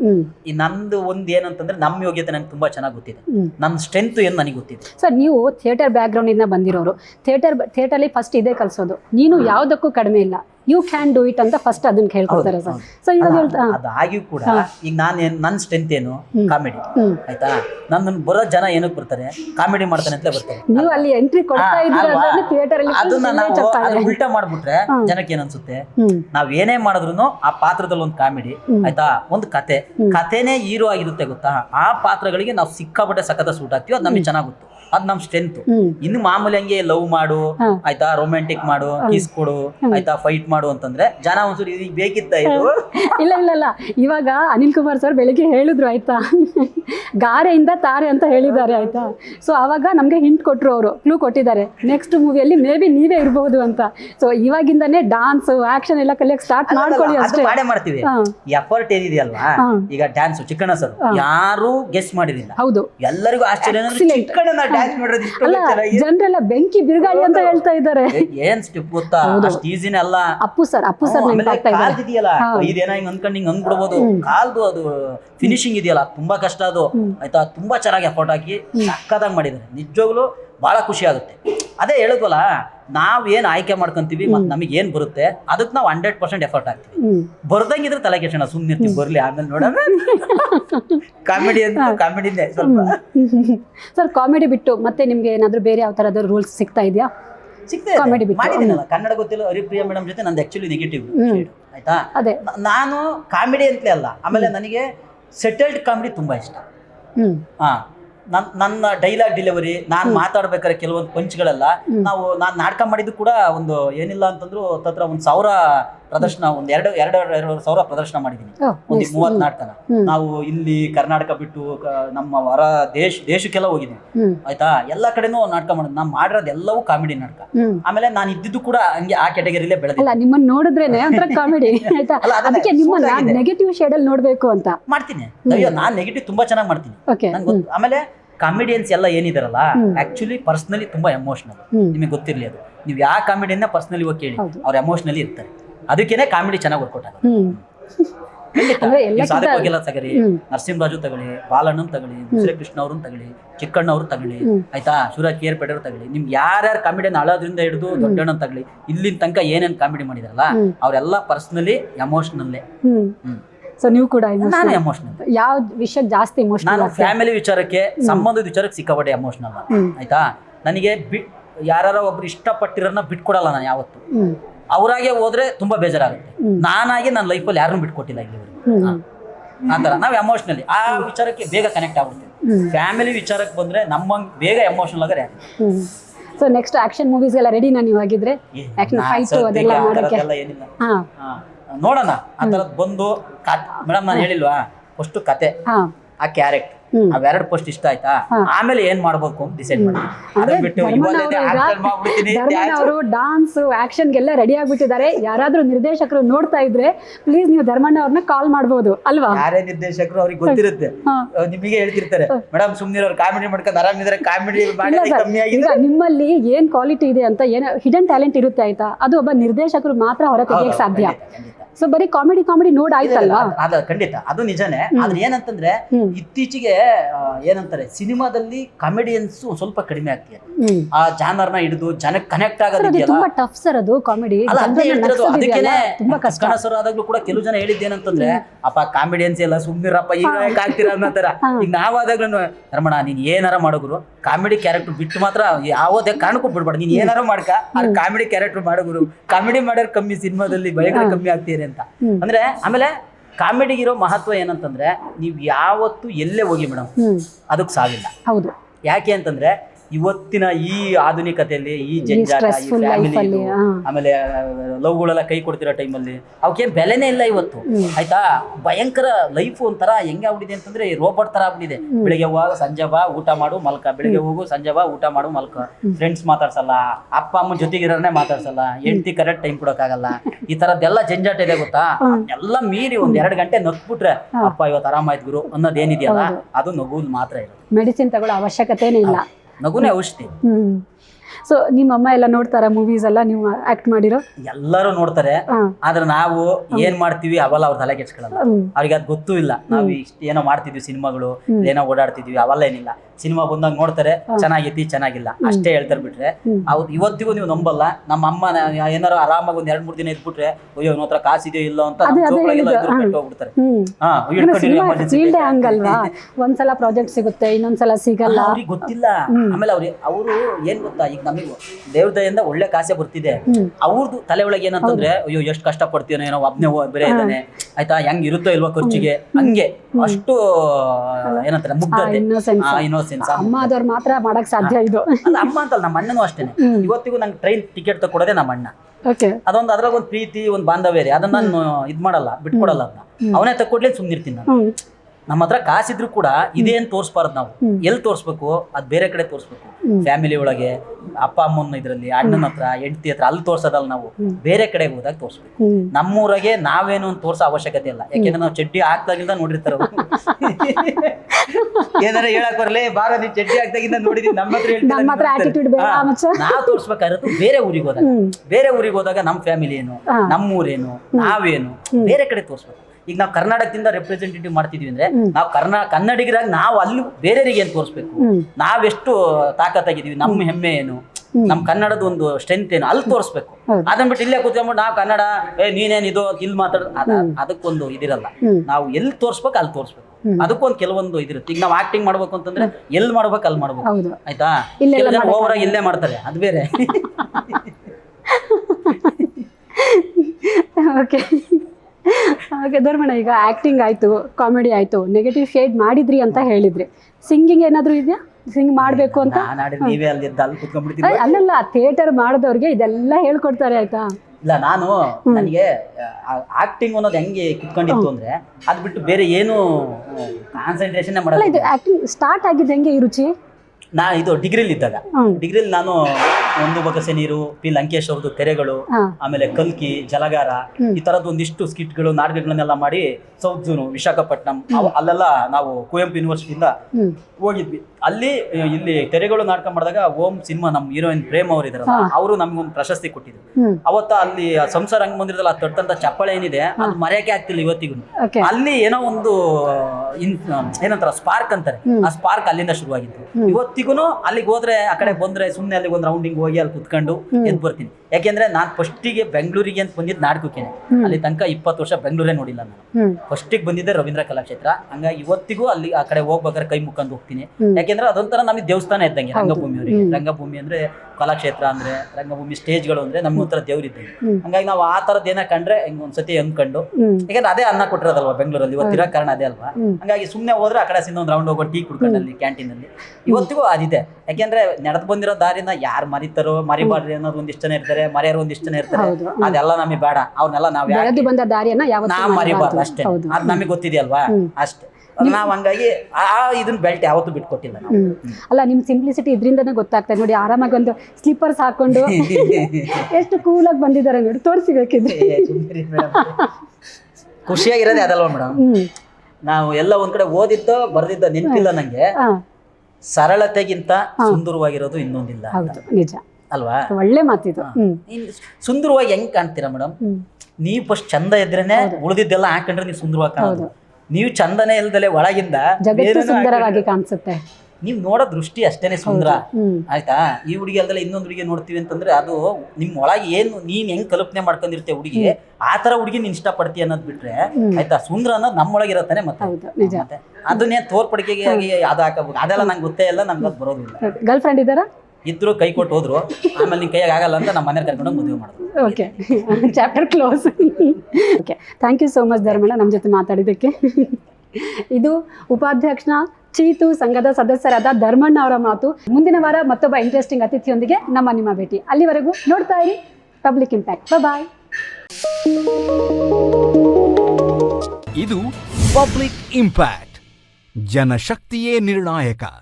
ಈ ನಂದು ಒಂದ್ ಏನಂತಂದ್ರೆ ನಮ್ಮ ಯೋಗ್ಯತೆ ನಂಗೆ ತುಂಬಾ ಚೆನ್ನಾಗಿ ಗೊತ್ತಿದೆ. ನನ್ನ ಸ್ಟ್ರೆಂತ್ ಏನು ನನಗೆ ಗೊತ್ತಿದೆ? ಸರ್ ನೀವು ಥಿಯೇಟರ್ ಬ್ಯಾಕ್ಗ್ರೌಂಡಿಂದ ಬಂದಿರೋರು ಥಿಯೇಟರ್ ಥಿಯೇಟರ್ಲಿ ಫಸ್ಟ್ ಇದೇ ಕಲಿಸೋದು. ನೀನು ಯಾವುದಕ್ಕೂ ಕಡಿಮೆ ಇಲ್ಲ. ಯು ಕ್ಯಾನ್ ಡೂ ಇಟ್ ಅಂತ ಫಸ್ಟ್ ಅದನ್ನ ಹೇಳ್ಕೊಡ್ತಾರೆ ಸರ್ ಸೊ ಇವಾಗ ಹೇಳ್ತಾ ಅದಾಗಿಯೂ ಕೂಡ ಈಗ ನಾನು ಏನು ನನ್ನ ಸ್ಟ್ರೆಂತ್ ಏನು? ಕಾಮಿಡಿ ಆಯ್ತಾ? ನನ್ನ ಬರೋ ಜನ ಏನಕ್ಕೆ ಬರ್ತಾರೆ? ಕಾಮಿಡಿ ಮಾಡ್ತಾನೆ ಅಂತಲೇ ಬರ್ತಾರೆ. ನೀವು ಅಲ್ಲಿ ಎಂಟ್ರಿ ಕೊಡ್ತಾ ಇದ್ದೀರಾ ಥಿಯೇಟರ್ ಅಲ್ಲಿ ಅದನ್ನ ನಾವು. ಅದು ಉಲ್ಟಾ ಮಾಡ್ಬಿಟ್ರೆ ಜನಕ್ಕೆ ಏನ್ ಅನ್ಸುತ್ತೆ? ನಾವು ಏನೇ ಮಾಡಿದ್ರು ಆ ಪಾತ್ರದಲ್ಲಿ ಒಂದು ಕಾಮಿಡಿ ಆಯ್ತಾ? ಒಂದು ಕತೆ. ಕತೆನೇ ಹೀರೋ ಆಗಿರುತ್ತೆ ಗೊತ್ತಾ? ಆ ಪಾತ್ರಗಳಿಗೆ ನಾವು ಸಿಕ್ಕಾಪಟ್ಟೆ ಸಖತ ಸೂಟ್ ಆಗ್ತೀವಿ ಅದು ನಮಗೆ ಚೆನ್ನಾಗುತ್ತೆ ಗೊತ್ತು. ಅದು ನಮ್ ಸ್ಟ್ರೆಂತ್ ಇನ್ನು ಮಾಮೂಲಿ ಹಂಗೆ ಲವ್ ಮಾಡು. ಆಯ್ತಾ? ರೊಮ್ಯಾಂಟಿಕ್ ಮಾಡು ಕಿಸ್ ಕೊಡು ಆಯ್ತಾ? ಫೈಟ್ ಮಾಡು ಅಂತಂದ್ರೆ ಜನ ಒಂದ್ಸೂರಿ ಬೇಕಿತ್ತ ಇದು? ಇಲ್ಲ ಇಲ್ಲ ಇಲ್ಲ. ಇವಾಗ ಅನಿಲ್ ಕುಮಾರ್ ಸರ್ ಬೆಳಿಗ್ಗೆ ಹೇಳಿದ್ರು ಆಯ್ತಾ? ಗಾರೆಯಿಂದ ತಾರೆ ಅಂತ ಹೇಳಿದ್ದಾರೆ ಆಯ್ತಾ? ಸೊ ಅವಾಗ ನಮಗೆ ಹಿಂಟ್ ಕೊಟ್ರು ಅವರು. ಕ್ಲೂ ಕೊಟ್ಟಿದ್ದಾರೆ. ನೆಕ್ಸ್ಟ್ ಮೂವಿಯಲ್ಲಿ ಮೇ ಬಿ ನೀವೇ ಇರಬಹುದು ಅಂತ. ಸೊ ಇವಾಗಿಂದನೇ ಡಾನ್ಸ್ ಆಕ್ಷನ್ ಎಲ್ಲ ಕಲಿಯಕ್ ಸ್ಟಾರ್ಟ್ ಮಾಡ್ಕೊಳ್ಳಿ ಅದು ಅಷ್ಟೇ. ಮಾಡೇ ಮಾಡ್ತೀವಿ. ಎಫರ್ಟ್ ಏನಿದೆಯಲ್ವಾ? ಈಗ ಡ್ಯಾನ್ಸ್ ಚಿಕ್ಕಣ್ಣ ಸರ್. ಯಾರು ಗೆಸ್ ಮಾಡಿದಿಲ್ಲ ಹೌದು. ಎಲ್ಲರಿಗೂ ಆಶ್ಚರ್ಯ ಏನಂದ್ರೆ Excellent. ಚಿಕ್ಕಣ್ಣನ ಡ್ಯಾನ್ಸ್ ಮಾಡೋದು ಇಷ್ಟೊಂದು ಅಲ್ಲ ಚೆನ್ನಾಗಿ ಜನರೆಲ್ಲ ಬೆಂಕಿ ಬಿರುಗಾಳಿ ಅಂತ ಹೇಳ್ತಾ ಇದ್ದಾರೆ. ಏನ್ ಸ್ಟೆಪ್ ಗೊತ್ತಾ? ಅಷ್ಟು ಈಸಿನ ಅಲ್ಲ. ಅಪ್ಪು ಸರ್ ಅಪ್ಪು ಸರ್ ನೆನ್ಪಾಗ್ತಾ ಕಾಲ್ದು ಇದೆಯಲ್ಲ ಇದೇನ ಹಿಂಗ್ ಅನ್ಕೊಂಡು ಹಿಂಗ್ ಅಂದ್ಬಿಡ್ಬೋದು. ಕಾಲ್ದು ಅದು ಫಿನಿಶಿಂಗ್ ಇದೆಯಲ್ಲ ತುಂಬಾ ಕಷ್ಟ ಅದು. ಆಯ್ತಾ? ತುಂಬಾ ಚೆನ್ನಾಗಿ ಎಫರ್ಟ್ ಹಾಕಿ ಸಕ್ಕದಾಗಿ ಮಾಡಿದ್ದಾರೆ. ನಿಜವಾಗ್ಲೂ ಬಹಳ ಖುಷಿ ಆಗುತ್ತೆ. ಅದೇ ಹೇಳಿದ್ವಲ್ಲ ನಾವ್ ಏನ್ ಆಯ್ಕೆ ಮಾಡ್ಕೊಂತೀವಿ ಮತ್ತೆ ನಮಗೆ ಏನ್ ಬರುತ್ತೆ ಅದಕ್ಕೆ ನಾವು ಹಂಡ್ರೆಡ್ ಪರ್ಸೆಂಟ್ ಎಫರ್ಟ್ ಹಾಕ್ತೀವಿ. ಬರ್ದಂಗ್ ಬರ್ದಂಗಿದ್ರೆ ತಲೆ ಕೆಸಣ ಸುಮ್ಮನೆ ಇರ್ತೀವಿ ಬರ್ಲಿ ಆಮೇಲೆ ನೋಡೋಣ. ಕಾಮಿಡಿ ಅಂತ ಕಾಮಿಡಿನೇ ಸ್ವಲ್ಪ. ಸರ್ ಕಾಮಿಡಿ ಬಿಟ್ಟು ಮತ್ತೆ ನಿಮ್ಗೆ ಏನಾದ್ರು ಬೇರೆ ಯಾವ ತರದ ರೂಲ್ಸ್ ಸಿಗ್ತಾ ಇದೆಯಾ? ಸಿಗ್ತದೆ ಕಾಮಿಡಿ ಬಿಟ್ಟು. ಮಾಡಿದ್ದೀನಲ್ಲ? ಕನ್ನಡ ಗೊತ್ತಿಲ್ಲ ಹರಿಪ್ರಿಯ ಮೇಡಮ್ ಜೊತೆ ನಂದು ಆಕ್ಚುಲಿ ನೆಗೆಟಿವ್ ಆಯ್ತಾ? ಅದೇ. ನ- ನಾನು ಕಾಮಿಡಿ ಅಂತಲೇ ಅಲ್ಲ ಆಮೇಲೆ ನನಗೆ ಸೆಟಲ್ಡ್ ಕಾಮಿಡಿ ತುಂಬಾ ಇಷ್ಟ. ಹ್ಮ್. ಹಾ. ನನ್ ನನ್ನ ಡೈಲಾಗ್ ಡೆಲಿವರಿ ನಾನು ಮಾತಾಡ್ಬೇಕಾದ್ರೆ ಕೆಲವೊಂದು ಪಂಚ್ಗಳೆಲ್ಲ ನಾವು ನಾನು ನಾಟಕ ಮಾಡಿದ್ದು ಕೂಡ ಒಂದು ಏನಿಲ್ಲ ಅಂತಂದ್ರು ತತ್ರ ಒಂದು ಸಾವಿರ ಪ್ರದರ್ಶನ ಒಂದ್ ಎರಡು ಎರಡು ಎರಡು ಸಾವಿರ ಪ್ರದರ್ಶನ ಮಾಡಿದೀನಿ. ಒಂದು ಮೂವತ್ತು ನಾಟಕನ ನಾವು ಇಲ್ಲಿ ಕರ್ನಾಟಕ ಬಿಟ್ಟು ನಮ್ಮ ಹೊರ ದೇಶ ದೇಶಕ್ಕೆಲ್ಲ ಹೋಗಿದ್ವಿ ಆಯ್ತಾ? ಎಲ್ಲಾ ಕಡೆನೂ ನಾಟಕ ಮಾಡೋದು. ನಾವು ಮಾಡಿರೋದು ಎಲ್ಲವೂ ಕಾಮಿಡಿ ನಾಟಕ. ಆಮೇಲೆ ನಾನು ಇದ್ದಿದ್ದು ಕೂಡ ಹಂಗೆ ಆ ಕ್ಯಾಟಗರಿಲೇ ಬೆಳೆದಿಲ್ಲ ನಿಮ್ಮನ್ನ ನೋಡಿದ್ರೇನೆ ಒಂಥರ ಕಾಮಿಡಿ. ಆಯ್ತಾ? ಅದಕ್ಕೆ ನಿಮ್ಮನ್ನ ನೆಗೆಟಿವ್ ಶೇಡ್ ಅಲ್ಲಿ ನೋಡ್ಬೇಕು ಅಂತ. ಮಾಡ್ತೀನಿ. ಅಯ್ಯೋ ನಾನು ನೆಗೆಟಿವ್ ತುಂಬಾ ಚೆನ್ನಾಗಿ ಮಾಡ್ತೀನಿ. ನಂಗೆ ಆಮೇಲೆ ಕಾಮಿಡಿಯನ್ಸ್ ಎಲ್ಲ ಏನಿದಾರಲ್ಲ ಆಕ್ಚುಲಿ ಪರ್ಸ್ನಲಿ ತುಂಬಾ ಎಮೋಷನಲ್ ನಿಮಗೆ ಗೊತ್ತಿರಲಿ ಅದು. ನೀವು ಯಾವ ಕಾಮಿಡಿಯನ್ನ ಪರ್ಸನಲಿ ಹೋಗಿ ಕೇಳಿ. ಅವ್ರು ಎಮೋಷನಲಿ ಇರ್ತಾರೆ. ಅದಕ್ಕೇನೆ ಕಾಮಿಡಿ ಚೆನ್ನಾಗಿ ವರ್ಕೌಟ್ ಆಗುತ್ತೆ ಹೋಗಿಲ್ಲ ತಗಲಿ ಹ್ಮ್. ನರಸಿಂಹರಾಜು ತಗಲಿ ಬಾಲಣ್ಣನ್ ತಗಲಿ ಕೃಷ್ಣ ಅವ್ರನ್ನ ತಗೊಳ್ಳಿ ಚಿಕ್ಕಣ್ಣ ಅವ್ರು ತಗೊಳ್ಳಿ ಆಯ್ತಾ? ಶಿವರಾಜ್ ಕೇರ್ ಪೆಡರ್ ತಗೊಳ್ಳಿ. ನಿಮ್ಗೆ ಯಾರ್ಯಾರು ಕಾಮಿಡಿಯನ್ ಅಳೋದ್ರಿಂದ ಹಿಡಿದು ದೊಡ್ಡಣ್ಣ ತಗೊಳ್ಳಿ. ಇಲ್ಲಿನ ತನಕ ಏನೇನ್ ಕಾಮಿಡಿ ಮಾಡಿದಾರಲ್ಲ. ಅವರೆಲ್ಲ ಪರ್ಸನಲಿ ಎಮೋಷನಲ್ಲೇ ಸೊ ನೀವು ಕೂಡ. ನಾನು ಎಮೋಷನಲ್ ಯಾವ ವಿಷಯ ಜಾಸ್ತಿ ಎಮೋಷನಲ್ ನಾನು ಫ್ಯಾಮಿಲಿ ವಿಚಾರಕ್ಕೆ ಸಂಬಂಧದ ವಿಚಾರಕ್ಕೆ ಸಿಕ್ಕಾಪಟ್ಟೆ ಎಮೋಷನಲ್. ಆಯ್ತಾ? ನನಗೆ ಬಿ ಯಾರು ಒಬ್ರು ಇಷ್ಟಪಟ್ಟಿರೋನ್ನ ಬಿಟ್ಕೊಡಲ್ಲ ನಾನು ಯಾವತ್ತು. ಅವರಾಗೆ ಹೋದ್ರೆ ತುಂಬಾ ಬೇಜಾರಾಗುತ್ತೆ. ನಾನಾಗಿ ನನ್ನ ಲೈಫಲ್ಲಿ ಯಾರನ್ನೂ ಬಿಟ್ಕೊಟ್ಟಿಲ್ಲ ಇಲ್ಲಿವರೆಗೆ. ಆ ಥರ. ನಾವು ಎಮೋಷನಲಿ ಆ ವಿಚಾರಕ್ಕೆ ಬೇಗ ಕನೆಕ್ಟ್ ಆಗ್ಬಿಡ್ತೀವಿ ಫ್ಯಾಮಿಲಿ ವಿಚಾರಕ್ಕೆ ಬಂದ್ರೆ ನಮ್ಮ ಬೇಗ ಎಮೋಷನಲ್ ಆಗರೆ ಸೊ ನೆಕ್ಸ್ಟ್ ಆಕ್ಷನ್ ಮೂವೀಸ್ ಎಲ್ಲ ರೆಡಿ ನಾನು ಆಗಿದ್ರೆ ಆಕ್ಷನ್ ಫೈಟ್ ಅದೆಲ್ಲ ಮಾಡಕ್ಕೆ ಏನಿಲ್ಲ. ಹಾ. ಹಾ. ನೋಡೋಣ. ಆ ಥರದ್ದು ಬಂದು ಮೇಡಮ್ ನಾನು ಹೇಳಿಲ್ವಾ? ಫಸ್ಟ್ ಕತೆ ಆ ಕ್ಯಾರೆಕ್ಟ್. ಅವೆರಡು ಪೋಸ್ಟ್ ಇಷ್ಟ ಆಯ್ತಾ? ಆಮೇಲೆ ಏನ್ ಮಾಡ್ಬೇಕು ಅಂತ ಡಿಸೈಡ್ ಮಾಡ್ತೀನಿ ಅವರು ಡಾನ್ಸ್ ಆಕ್ಷನ್ಗೆಲ್ಲ ರೆಡಿ ಆಗ್ಬಿಟ್ಟಿದ್ದಾರೆ. ಯಾರಾದ್ರೂ ನಿರ್ದೇಶಕರು ನೋಡ್ತಾ ಇದ್ರೆ ಪ್ಲೀಸ್ ನೀವು ಧರ್ಮಣ್ಣ ಅವ್ರನ್ನ ಕಾಲ್ ಮಾಡಬಹುದು ಅಲ್ವಾ? ಯಾರೇ ನಿರ್ದೇಶಕರು ಅವ್ರಿಗೆ ಗೊತ್ತಿರುತ್ತೆ. ನಿಮಗೆ ಹೇಳ್ತಿರ್ತಾರೆ ಮೇಡಮ್ ಸುಮ್ನೆ ಅವ್ರು ಕಾಮಿಡಿ ಮಾಡ್ಕೊಂಡು ಆರಾಮಿದ್ರೆ ಕಾಮಿಡಿ ಈಗ ನಿಮ್ಮಲ್ಲಿ ಏನ್ ಕ್ವಾಲಿಟಿ ಇದೆ ಅಂತ ಏನೋ ಹಿಡನ್ ಟ್ಯಾಲೆಂಟ್ ಇರುತ್ತೆ ಆಯ್ತಾ? ಅದು ಒಬ್ಬ ನಿರ್ದೇಶಕರು ಮಾತ್ರ ಹೊರ ತೆಗಿಯಕ್ ಸಾಧ್ಯ. ಸೊ ಬರೀ ಕಾಮಿಡಿ ಕಾಮಿಡಿ ನೋಡ್ ಆಯ್ತಲ್ಲ ಅದ್- ಖಂಡಿತ. ಅದು ನಿಜಾನೇ. ಆದ್ರೆ ಏನಂತಂದ್ರೆ. ಇತ್ತೀಚೆಗೆ ಏನಂತಾರೆ ಸಿನಿಮಾದಲ್ಲಿ ಕಾಮಿಡಿಯನ್ಸ್ ಸ್ವಲ್ಪ ಕಡಿಮೆ ಆಗ್ತಿದೆ. ಆ ಜಾನರ್ನ ಹಿಡಿದು ಜನಕ್ಕೆ ಕನೆಕ್ಟ್ ಆಗೋದು ತುಂಬಾ ಟಫ್ ಸರ್ ಅದು ಕಾಮಿಡಿ ತುಂಬಾ ಕಷ್ಟ. ಆದಾಗ್ಲೂ ಕೂಡ ಕೆಲವು ಜನ ಹೇಳಿದ್ದೇನಂತಂದ್ರೆ ಅಪ್ಪ ಕಾಮಿಡಿಯನ್ಸ್ ಎಲ್ಲ ಸುಮ್ನಿರಪ್ಪ ಈಗ ಆಗ್ತೀರಾ? ಅನ್ನೋ ತರ ಈಗ ನಾವಾದಾಗ್ಲೂ ರಮಣ ನೀನ್ ಏನಾರ ಮಾಡೋಗುರು ಕಾಮಿಡಿ ಕ್ಯಾರೆಕ್ಟರ್ ಬಿಟ್ಟು ಮಾತ್ರ ಯಾವುದೇ ಕಾರಣಕ್ಕೂ ಬಿಡ್ಬಾರ್ದು ನೀನ್ ಏನಾರ ಮಾಡ್ಕ. ಕಾಮಿಡಿ ಕ್ಯಾರೆಕ್ಟರ್ ಮಾಡೋಗುರು ಕಾಮಿಡಿ ಮಾಡೋರು ಕಮ್ಮಿ ಸಿನಿಮಾದಲ್ಲಿ ಭಯಂಕರ ಕಮ್ಮಿ ಆಗ್ತೀರಿ. ಅಂತ. ಅಂದ್ರೆ ಆಮೇಲೆ ಕಾಮಿಡಿಗಿರೋ ಮಹತ್ವ ಏನಂತಂದ್ರೆ ನೀವು ಯಾವತ್ತು ಎಲ್ಲೇ ಹೋಗಿ ಮೇಡಮ್ ಅದಕ್ ಅದಕ್ಕೆ ಸಾವಿಲ್ಲ ಹೌದು. ಯಾಕೆ ಅಂತಂದ್ರೆ ಇವತ್ತಿನ ಈ ಆಧುನಿಕತೆಯಲ್ಲಿ ಈ ಜಂಜಾಟ ಈ ಫ್ಯಾಮಿಲಿ. ಆಮೇಲೆ ಲವ್ಗಳೆಲ್ಲ ಕೈ ಕೊಡ್ತಿರೋ ಟೈಮಲ್ಲಿ ಅವಕ್ಕೆ ಬೆಲೆನೇ ಇಲ್ಲ ಇವತ್ತು. ಆಯ್ತಾ? ಭಯಂಕರ ಲೈಫ್ ಒಂಥರ ಹೆಂಗೆ ಆಗ್ಬಿಟ್ಟಿದೆ ಅಂತಂದ್ರೆ ರೋಬೋಟ್ ತರ ಆಗ್ಬಿಟ್ಟಿದೆ. ಬೆಳಿಗ್ಗೆ ಹೋಗ ಸಂಜೆ ಬಾ ಊಟ ಮಾಡು ಮಲ್ಕ. ಬೆಳಿಗ್ಗೆ ಹೋಗು ಸಂಜೆ ಬಾ ಊಟ ಮಾಡು ಮಲ್ಕ. ಫ್ರೆಂಡ್ಸ್ ಮಾತಾಡ್ಸಲ್ಲ ಅಪ್ಪ ಅಮ್ಮ ಜೊತೆಗಿರೋರ್ನೇ ಮಾತಾಡ್ಸಲ್ಲ ಹೆಂಡತಿ ಕರೆಕ್ಟ್ ಟೈಮ್ ಕೊಡೋಕ್ಕಾಗಲ್ಲ. ಈ ತರದ್ದೆಲ್ಲ ಜಂಜಾಟ ಇದೆ ಗೊತ್ತಾ? ಎಲ್ಲ ಮೀರಿ ಒಂದ್ ಎರಡು ಗಂಟೆ ನಕ್ಬಿಟ್ರೆ ಅಪ್ಪ ಇವತ್ತು ಆರಾಮಾಯ್ತು ಗುರು ಅನ್ನೋದೇನಿದೆಯಲ್ಲ ಅದು ನಗುವುದು ಮಾತ್ರ ಇರೋದು. ಮೆಡಿಸಿನ್ ತಗೊಳ್ಳೋ ಅವಶ್ಯಕತೆನೇ ಇಲ್ಲ. నగునే ఔషధి ಸೊ ನಿಮ್ಮ ಅಮ್ಮ ಎಲ್ಲ ನೋಡ್ತಾರೆ ಮೂವೀಸ್ ಎಲ್ಲ ನೀವು ಆಕ್ಟ್ ಮಾಡಿರೋ? ಎಲ್ಲರೂ ನೋಡ್ತಾರೆ. ಆದ್ರೆ ನಾವು ಏನ್ ಮಾಡ್ತೀವಿ ಅವೆಲ್ಲ ಅವ್ರ ತಲೆ ಕೆಡ್ಸ್ಕೊಳ್ಳಲ್ಲ ಹ್ಮ್. ಅವ್ರಿಗೆ ಅದು ಗೊತ್ತೂ ಇಲ್ಲ. ನಾವು ಇಷ್ಟ ಏನೋ ಮಾಡ್ತಿದ್ವಿ ಸಿನಿಮಾಗಳು ಏನೋ ಓಡಾಡ್ತಿದ್ವಿ ಅವೆಲ್ಲ ಏನಿಲ್ಲ. ಸಿನಿಮಾ ಬಂದಾಗ ನೋಡ್ತಾರೆ ಚೆನ್ನಾಗೈತಿ ಚೆನ್ನಾಗಿಲ್ಲ. ಅಷ್ಟೇ ಹೇಳ್ತಾರೆ ಬಿಟ್ರೆ ಅವ್ ಅವ್ರು ಇವತ್ತಿಗೂ ನೀವು ನಂಬಲ್ಲ. ನಮ್ಮ ಅಮ್ಮ ಏನಾರು ಆರಾಮಾಗಿ ಒಂದ್ ಎರಡ್ ಮೂರ್ ದಿನ ಇದ್ಬಿಟ್ರೆ ಅಯ್ಯೋ ಇವನ ಹತ್ರ ಕಾಸಿದೆಯೋ ಇಲ್ಲೋ ಅಂತ ಹೋಗ್ಬಿಡ್ತಾರೆ? ಹಂಗಲ್ವಾ? ಒಂದ್ಸಲ ಪ್ರಾಜೆಕ್ಟ್ ಸಿಗುತ್ತೆ ಇನ್ನೊಂದ್ಸಲ ಸಿಗಲ್ಲ. ಅವ್ರಿಗೆ ಗೊತ್ತಿಲ್ಲ. ಆಮೇಲೆ ಅವ್ರಿ ಅವರು ಏನ್ ಗೊತ್ತಾ ಈಗ ನಮಗೆ. ದೇವ್ರ ದಯಿಂದ ಒಳ್ಳೆ ಕಾಸೆ ಬರ್ತಿದೆ. ಅವ್ರದ್ದು ತಲೆ ಒಳಗೆ ಏನಂತಂದ್ರೆ ಅಯ್ಯೋ ಎಷ್ಟು ಕಷ್ಟ ಪಡ್ತೀನೋ ಏನೋ ಒಬ್ನೇ ಬೇರೆ ಇದ್ದಾನೆ. ಆಯ್ತಾ ಹೆಂಗ್ ಇರುತ್ತೋ ಇಲ್ವಾ ಖರ್ಚಿಗೆ. ಹಂಗೆ. ಅಷ್ಟು ಏನಂತಾರೆ ಮುಗ್ಧತೆ ಇನ್ನೋಸೆನ್ಸ್ ಅಮ್ಮ ಅದವ್ರು ಮಾತ್ರ ಮಾಡಕ್ ಸಾಧ್ಯ ಇದು. ಅಲ್ಲ ಅಮ್ಮ ಅಂತಲ್ಲ ನಮ್ಮ ಅಣ್ಣನೂ ಅಷ್ಟೇನೆ. ಇವತ್ತಿಗೂ ನಂಗೆ ಟ್ರೈನ್ ಟಿಕೆಟ್ ತಗೊಡೋದೇ ನಮ್ಮ ಅಣ್ಣ. ಅದೊಂದು ಅದ್ರಾಗ ಒಂದ್ ಪ್ರೀತಿ ಒಂದು ಬಾಂಧವ್ಯ ಇದೆ. ಅದನ್ನ ನಾನು ಇದ್ ಮಾಡಲ್ಲ ಬಿಟ್ಕೊಡಲ್ಲ ಅದನ್ನ ಅವನೇ ತಕ್ಕೊಡ್ಲಿ ಸುಮ್ನಿರ್ತೀನಿ ನಾನು. ನಮ್ಮ ಹತ್ರ ಕಾಸಿದ್ರು ಕೂಡ ಇದೇನ್ ತೋರಿಸ್ಬಾರ್ದು ನಾವು. ಎಲ್ಲಿ ತೋರಿಸ್ಬೇಕು? ಅದ್ ಬೇರೆ ಕಡೆ ತೋರಿಸ್ಬೇಕು. ಫ್ಯಾಮಿಲಿ ಒಳಗೆ ಅಪ್ಪ ಅಮ್ಮನ ಇದ್ರಲ್ಲಿ ಅಣ್ಣನ ಹತ್ರ ಹೆಂಡತಿ ಹತ್ರ ಅಲ್ಲಿ ತೋರ್ಸೋದಲ್ಲ ನಾವು. ಬೇರೆ ಕಡೆ ಹೋದಾಗ ತೋರಿಸ್ಬೇಕು. ನಮ್ಮೂರಾಗೆ ನಾವೇನು ಅಂತ ತೋರ್ಸೋ ಅವಶ್ಯಕತೆ ಇಲ್ಲ. ಯಾಕೆಂದ್ರೆ ನಾವು ಚಡ್ಡಿ ಹಾಕ್ದಾಗಿಂದ ನೋಡಿರ್ತಾರ ಏನಾರ ಹೇಳಕ್ ಬರ್ಲಿ ಬಾರ ನೀ ಚಡ್ಡಿ ಹಾಕ್ದಾಗಿಂದ ನೋಡಿದೀನಿ ನಮ್ಮ ಹತ್ರ. ನಾವ್ ತೋರ್ಸ್ಬೇಕಾಗಿರೋದು ಬೇರೆ ಊರಿಗೆ ಹೋದಾಗ. ಬೇರೆ ಊರಿಗೆ ಹೋದಾಗ ನಮ್ಮ ಫ್ಯಾಮಿಲಿ ಏನು. ನಮ್ಮೂರೇನು? ನಾವೇನು? ಬೇರೆ ಕಡೆ ತೋರಿಸ್ಬೇಕು. ಈಗ ನಾವು ಕರ್ನಾಟಕದಿಂದ ರೆಪ್ರೆಸೆಂಟೇಟಿವ್ ಮಾಡ್ತಿದ್ವಿ ಅಂದ್ರೆ. ನಾವು ಕರ್ನಾ ಕನ್ನಡಿಗರಾಗಿ ನಾವು ಅಲ್ಲಿ ಬೇರೆಯವರಿಗೆ ಏನು ತೋರಿಸ್ಬೇಕು? ನಾವೆಷ್ಟು ತಾಕತ್ತಾಗಿದ್ದೀವಿ? ನಮ್ಮ ಹೆಮ್ಮೆ ಏನು. ನಮ್ಮ ಕನ್ನಡದ ಒಂದು ಸ್ಟ್ರೆಂತ್ ಏನು? ಅಲ್ಲಿ ತೋರಿಸ್ಬೇಕು. ಅದನ್ನ ಬಿಟ್ಟು ಇಲ್ಲೇ ಕೂತ್ಕೊಂಡ್ಬಿಟ್ಟು ನಾವು ಕನ್ನಡ ಏ ನೀನೇನ್ ಇದು ಇಲ್ಲಿ ಮಾತಾಡ ಅದಕ್ಕೊಂದು ಇದಿರಲ್ಲ. ನಾವು ಎಲ್ಲಿ ತೋರಿಸ್ಬೇಕು ಅಲ್ಲಿ ತೋರಿಸ್ಬೇಕು. ಅದಕ್ಕೊಂದು ಕೆಲವೊಂದು ಇದಿರುತ್ತೆ. ಈಗ ನಾವು ಆಕ್ಟಿಂಗ್ ಮಾಡ್ಬೇಕು ಅಂತಂದ್ರೆ ಎಲ್ಲಿ ಮಾಡ್ಬೇಕು ಅಲ್ಲಿ ಮಾಡ್ಬೇಕು. ಆಯ್ತಾ. ಓವರ್ ಆಗಿ ಇಲ್ಲೇ ಮಾಡ್ತಾರೆ. ಅದು ಬೇರೆ. ಓಕೆ ಓಕೆ ಧರ್ಮಣ ಈಗ ಆ್ಯಕ್ಟಿಂಗ್ ಆಯಿತು ಕಾಮಿಡಿ ಆಯಿತು ನೆಗೆಟಿವ್ ಶೇಡ್ ಮಾಡಿದ್ರಿ ಅಂತ ಹೇಳಿದ್ರಿ. ಸಿಂಗಿಂಗ್ ಏನಾದರೂ ಇದೆಯಾ? ಸಿಂಗ್ ಮಾಡಬೇಕು ಅಂತ? ಅಲ್ಲೆಲ್ಲ ಆಡಿದ್ರೆ ನೀವೇ ಅಲ್ಲಿ ಎದ್ದು ಅಲ್ಲಿ ಕುತ್ಕೊಂಡ್ಬಿಡ್ತೀನಿ ಅಯ್, ಅಲ್ಲಲ್ಲ ಥಿಯೇಟರ್ ಮಾಡಿದವ್ರಿಗೆ ಇದೆಲ್ಲ ಹೇಳ್ಕೊಡ್ತಾರೆ ಆಯ್ತಾ? ಇಲ್ಲ ನಾನು ನನಗೆ ಆಕ್ಟಿಂಗ್ ಅನ್ನೋದು ಹೆಂಗೆ ಕಿತ್ಕೊಂಡಿತ್ತು ಅಂದ್ರೆ ಅದ್ ಬಿಟ್ಟು ಬೇರೆ ಏನು ಕಾನ್ಸಂಟ್ರೇಷನ್ ಮಾಡಲ್ಲ ಇದು ಆಕ್ಟಿಂಗ್ ಸ್ಟಾರ್ಟ್ ಆಗಿದ್ದು ಹೆಂಗೆ ಈ ರುಚಿ? ನಾ ಇದು ಡಿಗ್ರಿಲಿ ಇದ್ದಾಗ ಡಿಗ್ರಿಲಿ ನಾನು ಒಂದು ಬಗಸೆ ನೀರು ಪಿ ಲಂಕೇಶ್ ಅವ್ರದ್ದು ತೆರೆಗಳು ಆಮೇಲೆ ಕಲ್ಕಿ ಜಲಗಾರ. ಈ ತರದ ಒಂದಿಷ್ಟು ಸ್ಕಿಟ್ಗಳು ನಾಟಕಗಳನ್ನೆಲ್ಲ ಮಾಡಿ ಸೌತ್ ಜೂನು ವಿಶಾಖಪಟ್ಟಣಂ ಅಲ್ಲೆಲ್ಲ ನಾವು ಕುವೆಂಪು ಯೂನಿವರ್ಸಿಟಿಯಿಂದ ಹೋಗಿದ್ವಿ. ಅಲ್ಲಿ ಇಲ್ಲಿ ತೆರೆಗಳು ನಾಟಕ ಮಾಡಿದಾಗ ಓಂ ಸಿನಿಮಾ ನಮ್ಮ ಹೀರೋಯಿನ್ ಪ್ರೇಮ್ ಅವರು ಇದಾರಲ್ಲ ಅವರು ನಮ್ಗೊಂದು ಪ್ರಶಸ್ತಿ ಕೊಟ್ಟಿದ್ರು. ಅವತ್ತ ಅಲ್ಲಿ ಸಂಸಾರ ಹಂಗ್ ಆ ತೊಟ್ಟಂತ ಚಪ್ಪಳೆ ಏನಿದೆ ಅದು ಮರೆಯಕ್ಕೆ ಆಗ್ತಿಲ್ಲ ಇವತ್ತಿಗೂ. ಅಲ್ಲಿ ಏನೋ ಒಂದು ಏನಂತಾರ ಸ್ಪಾರ್ಕ್ ಅಂತಾರೆ. ಆ ಸ್ಪಾರ್ಕ್ ಅಲ್ಲಿಂದ ಶುರುವಾಗಿತ್ತು. ಇವತ್ತಿಗೂ ಅಲ್ಲಿಗೆ ಹೋದ್ರೆ ಆ ಕಡೆ ಬಂದ್ರೆ ಸುಮ್ಮನೆ ಅಲ್ಲಿಗೆ ಒಂದು ರೌಂಡಿಂಗ್ ಹೋಗಿ ಅಲ್ಲಿ ಕುತ್ಕೊಂಡು. ಎದ್ದು ಬರ್ತೀನಿ ಯಾಕೆಂದ್ರೆ ನಾನು ಫಸ್ಟಿಗೆ ಬೆಂಗಳೂರಿಗೆ ಅಂತ ಬಂದಿದ್ದು ನಾಟಕಕ್ಕೇನೆ ಅಲ್ಲಿ ತನಕ ಇಪ್ಪತ್ತು ವರ್ಷ ಬೆಂಗಳೂರೇ ನೋಡಿಲ್ಲ ನಾನು. ಫಸ್ಟಿಗೆ ಬಂದಿದ್ದೆ ರವೀಂದ್ರ ಕಲಾಕ್ಷೇತ್ರ. ಹಂಗಾಗಿ ಇವತ್ತಿಗೂ ಅಲ್ಲಿ ಆ ಕಡೆ ಹೋಗ್ಬೇಕಾದ್ರೆ ಕೈ ಮುಖಂಡ್ ಹೋಗ್ತೀನಿ. ಯಾಕೆಂದ್ರೆ ಅದೊಂಥರ ನಮಗೆ ದೇವಸ್ಥಾನ ಇದ್ದಂಗೆ. ರಂಗಭೂಮಿ ಅವರಿಗೆ. ರಂಗಭೂಮಿ ಅಂದ್ರೆ ಕಲಾಕ್ಷೇತ್ರ ಅಂದ್ರೆ ರಂಗಭೂಮಿ ಸ್ಟೇಜ್ಗಳು ಅಂದ್ರೆ ನಮ್ಮ ಒಂಥರ ದೇವ್ರಿದ್ದಂಗೆ. ಹಂಗಾಗಿ ನಾವು ಆ ತರದ ಏನ ಕಂಡ್ರೆ ಹಿಂಗ್ ಒಂದ್ಸತಿ ಹ್ಮ್. ಯಾಕಂದ್ರೆ ಅದೇ ಅನ್ನ ಕೊಟ್ಟಿರೋದಲ್ವಾ ಬೆಂಗಳೂರಲ್ಲಿ? ಇವತ್ತಿರೋ ಕಾರಣ ಅದೇ ಅಲ್ವಾ? ಹಂಗಾಗಿ ಸುಮ್ಮನೆ ಹೋದ್ರೆ ಆ ಕಡೆ ಸಿಂದ ಒಂದು ರೌಂಡ್ ಹೋಗೋ ಟೀ ಕುಡ್ಕೊಂಡಲ್ಲಿ ಕ್ಯಾಂಟೀನಲ್ಲಿ ಇವತ್ತಿಗೂ ಅದಿದೆ. ಯಾಕೆಂದ್ರೆ ನಡೆದು ಬಂದಿರೋ ದಾರಿನ ಯಾರು ಮರಿತಾರೋ ಮರಿಬಾರ್ದು ಅನ್ನೋದು ಒಂದಿಷ್ಟು ಜನ ಇರ್ತಾರೆ. ಮರ್ಯಾರು ಒಂದಿಷ್ಟು ಜನ ಇರ್ತಾರೆ. ಅದೆಲ್ಲ ನಮಗೆ ಬೇಡ. ಅವ್ರನ್ನೆಲ್ಲ ನಾವು ಯಾಕೆ ಬೆಳೆದು ಬಂದ ದಾರಿಯನ್ನ ಯಾವತ್ತೂ ನಾವ್ ಮರಿಬಾರ್ದು ಮರಿಬಾರ್ದು. ಅಷ್ಟೇ. ಹೌದು. ಅದು ನಮಗೆ ಗೊತ್ತಿದೆಯಲ್ವಾ. ಅಷ್ಟೇ. ನಾವ್ ಹಂಗಾಗಿ ಆ ಇದನ್ನ ಬೆಲ್ಟ್ ಯಾವತ್ತು ಬಿಟ್ಕೊಟ್ಟಿಲ್ಲ ನಾವು. ಹ್ಮ್. ಅಲ್ಲ ನಿಮ್ ಸಿಂಪ್ಲಿಸಿಟಿ ಇದ್ರಿಂದನೇ ಗೊತ್ತಾಗ್ತದೆ. ನೋಡಿ ಆರಾಮಾಗಿ ಒಂದು ಸ್ಲೀಪರ್ಸ್ ಹಾಕೊಂಡು ಎಷ್ಟು ಕೂಲಾಗಿ ಬಂದಿದ್ದಾರೆ ನೋಡಿ ಏ, ಸುಮ್ನಿರಿ madam. ಖುಷಿಯಾಗಿರೋದೇ ಅದಲ್ವಾ ಮೇಡಮ್ ಹ್ಮ್. ನಾವು ಎಲ್ಲ ಒಂದ್ ಕಡೆ ಓದಿದ್ದೋ ಬರ್ದಿದ್ದೋ ನೆನಪಿಲ್ಲ ನಂಗೆ. ಹಾ. ಸರಳತೆಗಿಂತ ಸುಂದರವಾಗಿರೋದು ಇನ್ನೊಂದಿಲ್ಲ ಹೌದು ನಿಜ. ಅಲ್ವಾ? ಒಳ್ಳೆ ಮಾತಿದು. ಹ್ಮ್. ಇನ್ ಸುಂದರವಾಗಿ ಹೆಂಗ್ ಕಾಣ್ತೀರಾ ಮೇಡಮ್ ನೀ ನೀವು ಫಸ್ಟ್ ಚಂದ ಇದ್ರೇನೆ ಉಳಿದಿದ್ದೆಲ್ಲ ಹಾಕೊಂಡ್ರೆ ನೀವು ಸುಂದರವಾಗಿ ಕಾಣೋದು. ನೀವು ಚಂದನೇ ಇಲ್ದಲೆ ಒಳಗಿಂದ ಸುಂದರವಾಗಿ ಕಾಣಿಸುತ್ತೆ. ನೀವು ನೋಡೋ ದೃಷ್ಟಿ ಅಷ್ಟೇನೆ ಸುಂದರ. ಆಯ್ತಾ? ಈ ಹುಡುಗಿ ಅಲ್ದಲ್ಲ ಇನ್ನೊಂದು ಹುಡುಗಿ ನೋಡ್ತೀವಿ ಅಂತಂದ್ರೆ ಅದು ನಿಮ್ ಒಳಗೆ ಏನು ನೀನ್ ಹೆಂಗ್ ಕಲ್ಪನೆ ಮಾಡ್ಕೊಂಡಿರ್ತೀಯ ಹುಡುಗಿ ಆ ತರ ಹುಡುಗಿ ನೀನ್ ಇಷ್ಟಪಡ್ತೀಯ ಅನ್ನೋದ್ ಬಿಟ್ರೆ ಆಯ್ತಾ? ಸುಂದರ ಅನ್ನೋದು ನಮ್ಮೊಳಗೆ ಇರತ್ತಾನೆ ಮತ್ತೆ ಅದನ್ನೇ ತೋರ್ಪಡಿಕೆಗೆ ಅದು ಹಾಕಬೇಕು ಅದೆಲ್ಲ ನಂಗೆ ಗೊತ್ತೇ ಇಲ್ಲ ನಂಗೆ ಅದು ಬರೋದಿಲ್ಲ. ಗರ್ಲ್ ಫ್ರೆಂಡ್ ಇದ್ದಾರಾ? ಇದ್ರು ಕೈ ಕೊಟ್ಟು ಹೋದ್ರು. ಆಮೇಲೆ ನಿನ್ ಕೈಯಾಗ ಆಗಲ್ಲ ಅಂತ ನಮ್ಮ ಮನೇಲಿ ಕರ್ಕೊಂಡು ಮದುವೆ ಮಾಡಿದ್ರು. Okay chapter close okay thank you so much Dharmanna ನಮ್ಮ ಜೊತೆ ಮಾತಾಡಿದ್ದಕ್ಕೆ. ಇದು ಉಪಾಧ್ಯಕ್ಷ ಚೀತು ಸಂಘದ ಸದಸ್ಯರಾದ ಧರ್ಮಣ್ಣ ಅವರ ಮಾತು. ಮುಂದಿನ ವಾರ ಮತ್ತೊಬ್ಬ ಇಂಟ್ರೆಸ್ಟಿಂಗ್ ಅತಿಥಿಯೊಂದಿಗೆ ನಮ್ಮ ನಿಮ್ಮ ಭೇಟಿ. ಅಲ್ಲಿವರೆಗೂ ನೋಡ್ತಾ ಇರಿ ಪಬ್ಲಿಕ್ ಇಂಪ್ಯಾಕ್ಟ್ ಬಾಯ್ ಇದು ಪಬ್ಲಿಕ್ ಇಂಪ್ಯಾಕ್ಟ್ ಜನಶಕ್ತಿಯೇ ನಿರ್ಣಾಯಕ.